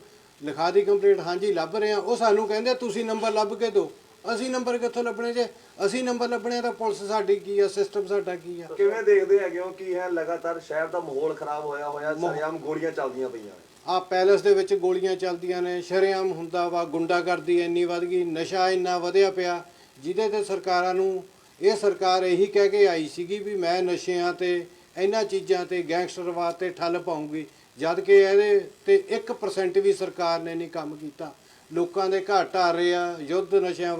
ਲਿਖਾ ਦੀ ਕੰਪਲੀਟ ਹਾਂਜੀ ਲੱਭ ਰਹੇ ਆ ਉਹ ਸਾਨੂੰ ਕਹਿੰਦੇ ਤੁਸੀਂ ਨੰਬਰ ਲੱਭ ਕੇ ਦਿਓ। ਅਸੀਂ ਨੰਬਰ ਕਿੱਥੋਂ ਲੱਭਣੇ ਜੇ? ਅਸੀਂ ਨੰਬਰ ਲੱਭਣੇ ਆ ਤਾਂ ਪੁਲਿਸ ਸਾਡੀ ਕੀ ਆ? ਸਿਸਟਮ ਸਾਡਾ ਕੀ ਆ? ਕਿਵੇਂ ਦੇਖਦੇ ਹੈਗੇ ਹੋ? ਕਿ ਇਹ ਲਗਾਤਾਰ ਸ਼ਹਿਰ ਦਾ ਮਾਹੌਲ ਖਰਾਬ ਹੋਇਆ ਹੋਇਆ ਸਰੇਆਮ ਗੋਲੀਆਂ ਚੱਲਦੀਆਂ ਪਈਆਂ ਨੇ। ਆ ਪੈਲਸ ਦੇ ਵਿੱਚ ਗੋਲੀਆਂ ਚੱਲਦੀਆਂ ਨੇ, ਸ਼ਰੇਆਮ ਹੁੰਦਾ ਵਾ, ਗੁੰਡਾਗਰਦੀ ਇੰਨੀ ਵੱਧ ਗਈ, ਨਸ਼ਾ ਇੰਨਾ ਵਧਿਆ ਪਿਆ, ਜਿਹਦੇ ਤੇ ਸਰਕਾਰਾਂ ਨੂੰ, ਇਹ ਸਰਕਾਰ ਇਹੀ ਕਹਿ ਕੇ ਆਈ ਸੀਗੀ ਵੀ ਮੈਂ ਨਸ਼ਿਆਂ ਤੇ, ਇਹਨਾਂ ਚੀਜ਼ਾਂ ਤੇ ਗੈਂਗਸਟਰਵਾਦ ਤੇ ਠੱਲ ਪਾਉਂਗੀ, ਜਦ ਕਿ ਇਹਦੇ ਤੇ 1% ਵੀ ਸਰਕਾਰ ਨੇ ਨਹੀਂ ਕੰਮ ਕੀਤਾ। ਲੋਕਾਂ ਦੇ ਘਰ ਢਾਹ ਰਹੇ ਆ, ਯੁੱਧ ਨਸ਼ਿਆਂ